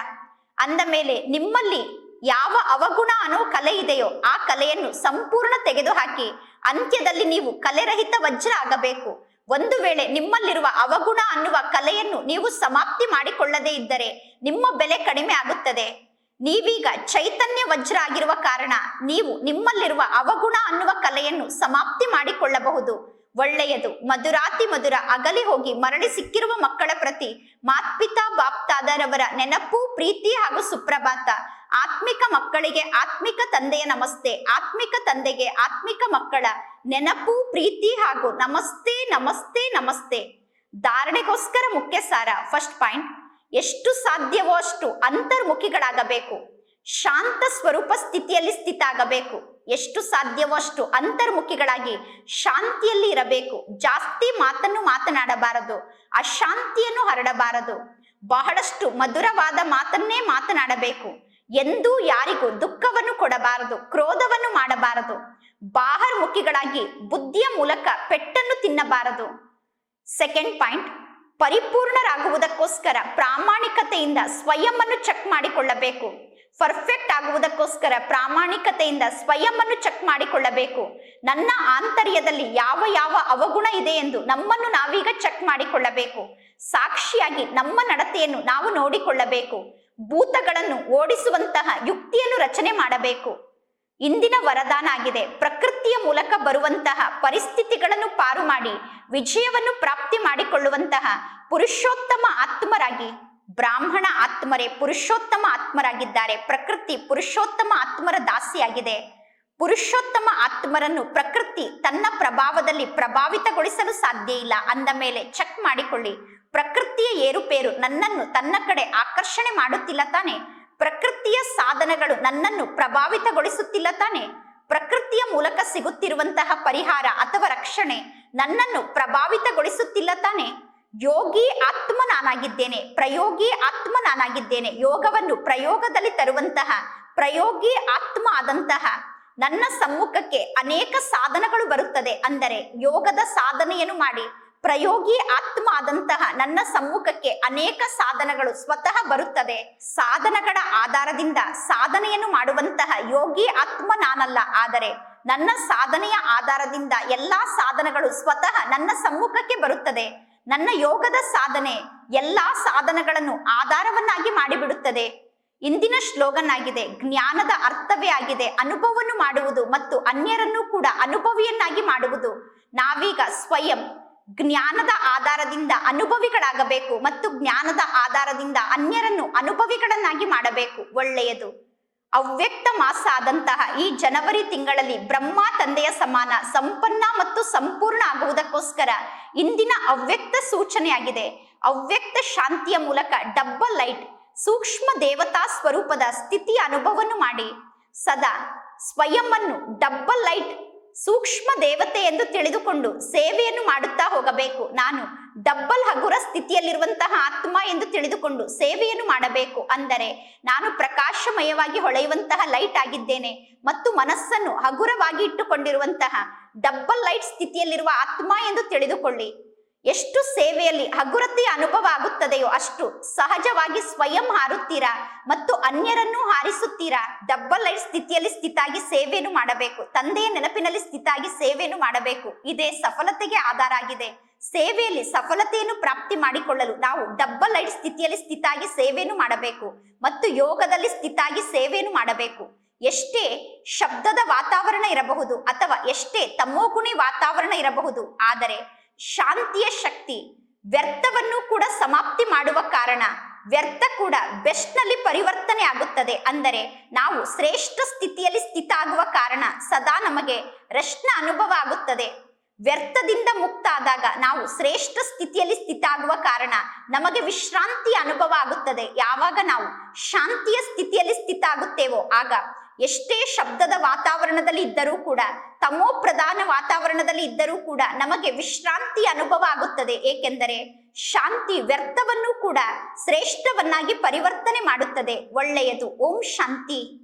ಅಂದ ಮೇಲೆ ನಿಮ್ಮಲ್ಲಿ ಯಾವ ಅವಗುಣ ಅನ್ನೋ ಕಲೆ ಇದೆಯೋ ಆ ಕಲೆಯನ್ನು ಸಂಪೂರ್ಣ ತೆಗೆದುಹಾಕಿ, ಅಂತ್ಯದಲ್ಲಿ ನೀವು ಕಲೆರಹಿತ ವಜ್ರ ಆಗಬೇಕು ಒಂದು ವೇಳೆ ನಿಮ್ಮಲ್ಲಿರುವ ಅವಗುಣ ಅನ್ನುವ ಕಲೆಯನ್ನು ನೀವು ಸಮಾಪ್ತಿ ಮಾಡಿಕೊಳ್ಳದೇ ಇದ್ದರೆ ನಿಮ್ಮ ಬೆಲೆ ಕಡಿಮೆ ಆಗುತ್ತದೆ. ನೀವೀಗ ಚೈತನ್ಯ ವಜ್ರ ಆಗಿರುವ ಕಾರಣ ನೀವು ನಿಮ್ಮಲ್ಲಿರುವ ಅವಗುಣ ಅನ್ನುವ ಕಲೆಯನ್ನು ಸಮಾಪ್ತಿ ಮಾಡಿಕೊಳ್ಳಬಹುದು. ಒಳ್ಳೆಯದು. ಮಧುರಾತಿ ಮಧುರ ಅಗಲಿ ಹೋಗಿ ಮರಳಿ ಸಿಕ್ಕಿರುವ ಮಕ್ಕಳ ಪ್ರತಿ ಮಾತ್ಪಿತಾ ಬಾಪ್ತಾದರವರ ನೆನಪು, ಪ್ರೀತಿ ಹಾಗೂ ಸುಪ್ರಭಾತ. ಆತ್ಮಿಕ ಮಕ್ಕಳಿಗೆ ಆತ್ಮಿಕ ತಂದೆಯ ನಮಸ್ತೆ. ಆತ್ಮಿಕ ತಂದೆಗೆ ಆತ್ಮಿಕ ಮಕ್ಕಳ ನೆನಪು, ಪ್ರೀತಿ ಹಾಗೂ ನಮಸ್ತೆ ನಮಸ್ತೆ ನಮಸ್ತೆ. ಧಾರಣೆಗೋಸ್ಕರ ಮುಖ್ಯ ಸಾರ ಫಸ್ಟ್ ಪಾಯಿಂಟ್. ಎಷ್ಟು ಸಾಧ್ಯವೋ ಅಷ್ಟು ಅಂತರ್ಮುಖಿಗಳಾಗಬೇಕು. ಶಾಂತ ಸ್ವರೂಪ ಸ್ಥಿತಿಯಲ್ಲಿ ಸ್ಥಿತ ಆಗಬೇಕು. ಎಷ್ಟು ಸಾಧ್ಯವೋ ಅಷ್ಟು ಅಂತರ್ಮುಖಿಗಳಾಗಿ ಶಾಂತಿಯಲ್ಲಿ ಇರಬೇಕು. ಜಾಸ್ತಿ ಮಾತನ್ನು ಮಾತನಾಡಬಾರದು. ಅಶಾಂತಿಯನ್ನು ಹರಡಬಾರದು. ಬಹಳಷ್ಟು ಮಧುರವಾದ ಮಾತನ್ನೇ ಮಾತನಾಡಬೇಕು. ಎಂದೂ ಯಾರಿಗೂ ದುಃಖವನ್ನು ಕೊಡಬಾರದು, ಕ್ರೋಧವನ್ನು ಮಾಡಬಾರದು. ಬಾಹರ್ಮುಖಿಗಳಾಗಿ ಬುದ್ಧಿಯ ಮೂಲಕ ಪೆಟ್ಟನ್ನು ತಿನ್ನಬಾರದು. ಸೆಕೆಂಡ್ ಪಾಯಿಂಟ್, ಪರಿಪೂರ್ಣರಾಗುವುದಕ್ಕೋಸ್ಕರ ಪ್ರಾಮಾಣಿಕತೆಯಿಂದ ಸ್ವಯಂ ಅನ್ನು ಚೆಕ್ ಮಾಡಿಕೊಳ್ಳಬೇಕು. ಪರ್ಫೆಕ್ಟ್ ಆಗುವುದಕ್ಕೋಸ್ಕರ ಪ್ರಾಮಾಣಿಕತೆಯಿಂದ ಸ್ವಯಂ ಅನ್ನು ಚೆಕ್ ಮಾಡಿಕೊಳ್ಳಬೇಕು. ನನ್ನ ಆಂತರ್ಯದಲ್ಲಿ ಯಾವ ಯಾವ ಅವಗುಣ ಇದೆ ಎಂದು ನಮ್ಮನ್ನು ನಾವೀಗ ಚೆಕ್ ಮಾಡಿಕೊಳ್ಳಬೇಕು. ಸಾಕ್ಷಿಯಾಗಿ ನಮ್ಮ ನಡತೆಯನ್ನು ನಾವು ನೋಡಿಕೊಳ್ಳಬೇಕು. ಭೂತಗಳನ್ನು ಓಡಿಸುವಂತಹ ಯುಕ್ತಿಯನ್ನು ರಚನೆ ಮಾಡಬೇಕು. ಇಂದಿನ ವರದಾನ ಆಗಿದೆ. ಪ್ರಕೃತಿಯ ಮೂಲಕ ಬರುವಂತಹ ಪರಿಸ್ಥಿತಿಗಳನ್ನು ಪಾರು ಮಾಡಿ, ವಿಜಯವನ್ನು ಪ್ರಾಪ್ತಿ ಮಾಡಿಕೊಳ್ಳುವಂತಹ ಪುರುಷೋತ್ತಮ ಆತ್ಮರಾಗಿ ಬ್ರಾಹ್ಮಣ ಆತ್ಮರೇ, ಪುರುಷೋತ್ತಮ ಆತ್ಮರಾಗಿದ್ದಾರೆ. ಪ್ರಕೃತಿ ಪುರುಷೋತ್ತಮ ಆತ್ಮರ ದಾಸಿಯಾಗಿದೆ. ಪುರುಷೋತ್ತಮ ಆತ್ಮರನ್ನು ಪ್ರಕೃತಿ ತನ್ನ ಪ್ರಭಾವದಲ್ಲಿ ಪ್ರಭಾವಿತಗೊಳಿಸಲು ಸಾಧ್ಯ ಇಲ್ಲ. ಅಂದ ಮೇಲೆ ಚೆಕ್ ಮಾಡಿಕೊಳ್ಳಿ. ಪ್ರಕೃತಿಯ ಏರುಪೇರು ನನ್ನನ್ನು ತನ್ನ ಕಡೆ ಆಕರ್ಷಣೆ ಮಾಡುತ್ತಿಲ್ಲ ತಾನೆ. ಪ್ರಕೃತಿಯ ಸಾಧನಗಳು ನನ್ನನ್ನು ಪ್ರಭಾವಿತಗೊಳಿಸುತ್ತಿಲ್ಲ ತಾನೆ. ಪ್ರಕೃತಿಯ ಮೂಲಕ ಸಿಗುತ್ತಿರುವಂತಹ ಪರಿಹಾರ ಅಥವಾ ರಕ್ಷಣೆ ನನ್ನನ್ನು ಪ್ರಭಾವಿತಗೊಳಿಸುತ್ತಿಲ್ಲ ತಾನೆ. ಯೋಗಿ ಆತ್ಮ ನಾನಾಗಿದ್ದೇನೆ ಪ್ರಯೋಗಿ ಆತ್ಮ ನಾನಾಗಿದ್ದೇನೆ ಯೋಗವನ್ನು ಪ್ರಯೋಗದಲ್ಲಿ ತರುವಂತಹ, ಪ್ರಯೋಗಿ ಆತ್ಮ ಆದಂತಹ ನನ್ನ ಸಮ್ಮುಖಕ್ಕೆ ಅನೇಕ ಸಾಧನಗಳು ಬರುತ್ತದೆ. ಅಂದರೆ ಯೋಗದ ಸಾಧನೆಯನ್ನು ಮಾಡಿ, ಪ್ರಯೋಗಿ ಆತ್ಮ ಆದಂತಹ ನನ್ನ ಸಮ್ಮುಖಕ್ಕೆ ಅನೇಕ ಸಾಧನಗಳು ಸ್ವತಃ ಬರುತ್ತದೆ. ಸಾಧನಗಳ ಆಧಾರದಿಂದ ಸಾಧನೆಯನ್ನು ಮಾಡುವಂತಹ ಯೋಗಿ ಆತ್ಮ ನಾನಲ್ಲ. ಆದರೆ ನನ್ನ ಸಾಧನೆಯ ಆಧಾರದಿಂದ ಎಲ್ಲಾ ಸಾಧನಗಳು ಸ್ವತಃ ನನ್ನ ಸಮ್ಮುಖಕ್ಕೆ ಬರುತ್ತದೆ. ನನ್ನ ಯೋಗದ ಸಾಧನೆ ಎಲ್ಲಾ ಸಾಧನಗಳನ್ನು ಆಧಾರವನ್ನಾಗಿ ಮಾಡಿಬಿಡುತ್ತದೆ. ಇಂದಿನ ಶ್ಲೋಗನ್ ಆಗಿದೆ ಜ್ಞಾನದ ಅರ್ಥವೇ ಆಗಿದೆ, ಅನುಭವವನ್ನು ಮಾಡುವುದು ಮತ್ತು ಅನ್ಯರನ್ನು ಕೂಡ ಅನುಭವಿಯನ್ನಾಗಿ ಮಾಡುವುದು. ನಾವೀಗ ಸ್ವಯಂ ಜ್ಞಾನದ ಆಧಾರದಿಂದ ಅನುಭವಿಗಳಾಗಬೇಕು ಮತ್ತು ಜ್ಞಾನದ ಆಧಾರದಿಂದ ಅನ್ಯರನ್ನು ಅನುಭವಿಗಳನ್ನಾಗಿ ಮಾಡಬೇಕು, ಒಳ್ಳೆಯದು. ಅವ್ಯಕ್ತ ಮಾಸ ಆದಂತಹ ಈ ಜನವರಿ ತಿಂಗಳಲ್ಲಿ ಬ್ರಹ್ಮ ತಂದೆಯ ಸಮಾನ ಸಂಪನ್ನ ಮತ್ತು ಸಂಪೂರ್ಣ ಆಗುವುದಕ್ಕೋಸ್ಕರ ಇಂದಿನ ಅವ್ಯಕ್ತ ಸೂಚನೆಯಾಗಿದೆ. ಅವ್ಯಕ್ತ ಶಾಂತಿಯ ಮೂಲಕ ಡಬ್ಬಲ್ ಲೈಟ್, ಸೂಕ್ಷ್ಮ ದೇವತಾ ಸ್ವರೂಪದ ಸ್ಥಿತಿಯ ಅನುಭವವನ್ನು ಮಾಡಿ. ಸದಾ ಸ್ವಯಂವನ್ನು ಡಬ್ಬಲ್ ಲೈಟ್ ಸೂಕ್ಷ್ಮ ದೇವತೆ ಎಂದು ತಿಳಿದುಕೊಂಡು ಸೇವೆಯನ್ನು ಮಾಡುತ್ತಾ ಹೋಗಬೇಕು. ನಾನು ಡಬ್ಬಲ್ ಹಗುರ ಸ್ಥಿತಿಯಲ್ಲಿರುವಂತಹ ಆತ್ಮ ಎಂದು ತಿಳಿದುಕೊಂಡು ಸೇವೆಯನ್ನು ಮಾಡಬೇಕು. ಅಂದರೆ ನಾನು ಪ್ರಕಾಶಮಯವಾಗಿ ಹೊಳೆಯುವಂತಹ ಲೈಟ್ ಆಗಿದ್ದೇನೆ ಮತ್ತು ಮನಸ್ಸನ್ನು ಹಗುರವಾಗಿ ಇಟ್ಟುಕೊಂಡಿರುವಂತಹ ಡಬ್ಬಲ್ ಲೈಟ್ ಸ್ಥಿತಿಯಲ್ಲಿರುವ ಆತ್ಮ ಎಂದು ತಿಳಿದುಕೊಳ್ಳಿ. ಎಷ್ಟು ಸೇವೆಯಲ್ಲಿ ಹಗುರತೆಯ ಅನುಭವ ಆಗುತ್ತದೆಯೋ ಅಷ್ಟು ಸಹಜವಾಗಿ ಸ್ವಯಂ ಹಾರುತ್ತೀರಾ ಮತ್ತು ಅನ್ಯರನ್ನು ಹಾರಿಸುತ್ತೀರಾ? ಡಬ್ಬಲ್ ಲೈಟ್ ಸ್ಥಿತಿಯಲ್ಲಿ ಸ್ಥಿತಾಗಿ ಸೇವೆಯನ್ನು ಮಾಡಬೇಕು. ತಂದೆಯ ನೆನಪಿನಲ್ಲಿ ಸ್ಥಿತಾಗಿ ಸೇವೆಯನ್ನು ಮಾಡಬೇಕು. ಇದೇ ಸಫಲತೆಗೆ ಆಧಾರ ಆಗಿದೆ. ಸೇವೆಯಲ್ಲಿ ಸಫಲತೆಯನ್ನು ಪ್ರಾಪ್ತಿ ಮಾಡಿಕೊಳ್ಳಲು ನಾವು ಡಬ್ಬಲ್ ಲೈಟ್ ಸ್ಥಿತಿಯಲ್ಲಿ ಸ್ಥಿತಾಗಿ ಸೇವೆಯನ್ನು ಮಾಡಬೇಕು ಮತ್ತು ಯೋಗದಲ್ಲಿ ಸ್ಥಿತಾಗಿ ಸೇವೆಯನ್ನು ಮಾಡಬೇಕು. ಎಷ್ಟೇ ಶಬ್ದದ ವಾತಾವರಣ ಇರಬಹುದು ಅಥವಾ ಎಷ್ಟೇ ತಮ್ಮೋಗುಣಿ ವಾತಾವರಣ ಇರಬಹುದು, ಆದರೆ ಶಾಂತಿಯ ಶಕ್ತಿ ವ್ಯರ್ಥವನ್ನು ಕೂಡ ಸಮಾಪ್ತಿ ಮಾಡುವ ಕಾರಣ ವ್ಯರ್ಥ ಕೂಡ ಬೆಸ್ಟ್ನಲ್ಲಿ ಪರಿವರ್ತನೆ ಆಗುತ್ತದೆ. ಅಂದರೆ ನಾವು ಶ್ರೇಷ್ಠ ಸ್ಥಿತಿಯಲ್ಲಿ ಸ್ಥಿತ ಆಗುವ ಕಾರಣ ಸದಾ ನಮಗೆ ರಶ್ನ ಅನುಭವ ಆಗುತ್ತದೆ. ವ್ಯರ್ಥದಿಂದ ಮುಕ್ತ ಆದಾಗ ನಾವು ಶ್ರೇಷ್ಠ ಸ್ಥಿತಿಯಲ್ಲಿ ಸ್ಥಿತ ಆಗುವ ಕಾರಣ ನಮಗೆ ವಿಶ್ರಾಂತಿ ಅನುಭವ ಆಗುತ್ತದೆ. ಯಾವಾಗ ನಾವು ಶಾಂತಿಯ ಸ್ಥಿತಿಯಲ್ಲಿ ಸ್ಥಿತ ಆಗುತ್ತೇವೋ ಆಗ ಎಷ್ಟೇ ಶಬ್ದದ ವಾತಾವರಣದಲ್ಲಿ ಇದ್ದರೂ ಕೂಡ, ತಮೋ ಪ್ರಧಾನ ವಾತಾವರಣದಲ್ಲಿ ಇದ್ದರೂ ಕೂಡ ನಮಗೆ ವಿಶ್ರಾಂತಿ ಅನುಭವ ಆಗುತ್ತದೆ. ಏಕೆಂದರೆ ಶಾಂತಿ ವ್ಯರ್ಥವನ್ನು ಕೂಡ ಶ್ರೇಷ್ಠವನ್ನಾಗಿ ಪರಿವರ್ತನೆ ಮಾಡುತ್ತದೆ. ಒಳ್ಳೆಯದು. ಓಂ ಶಾಂತಿ.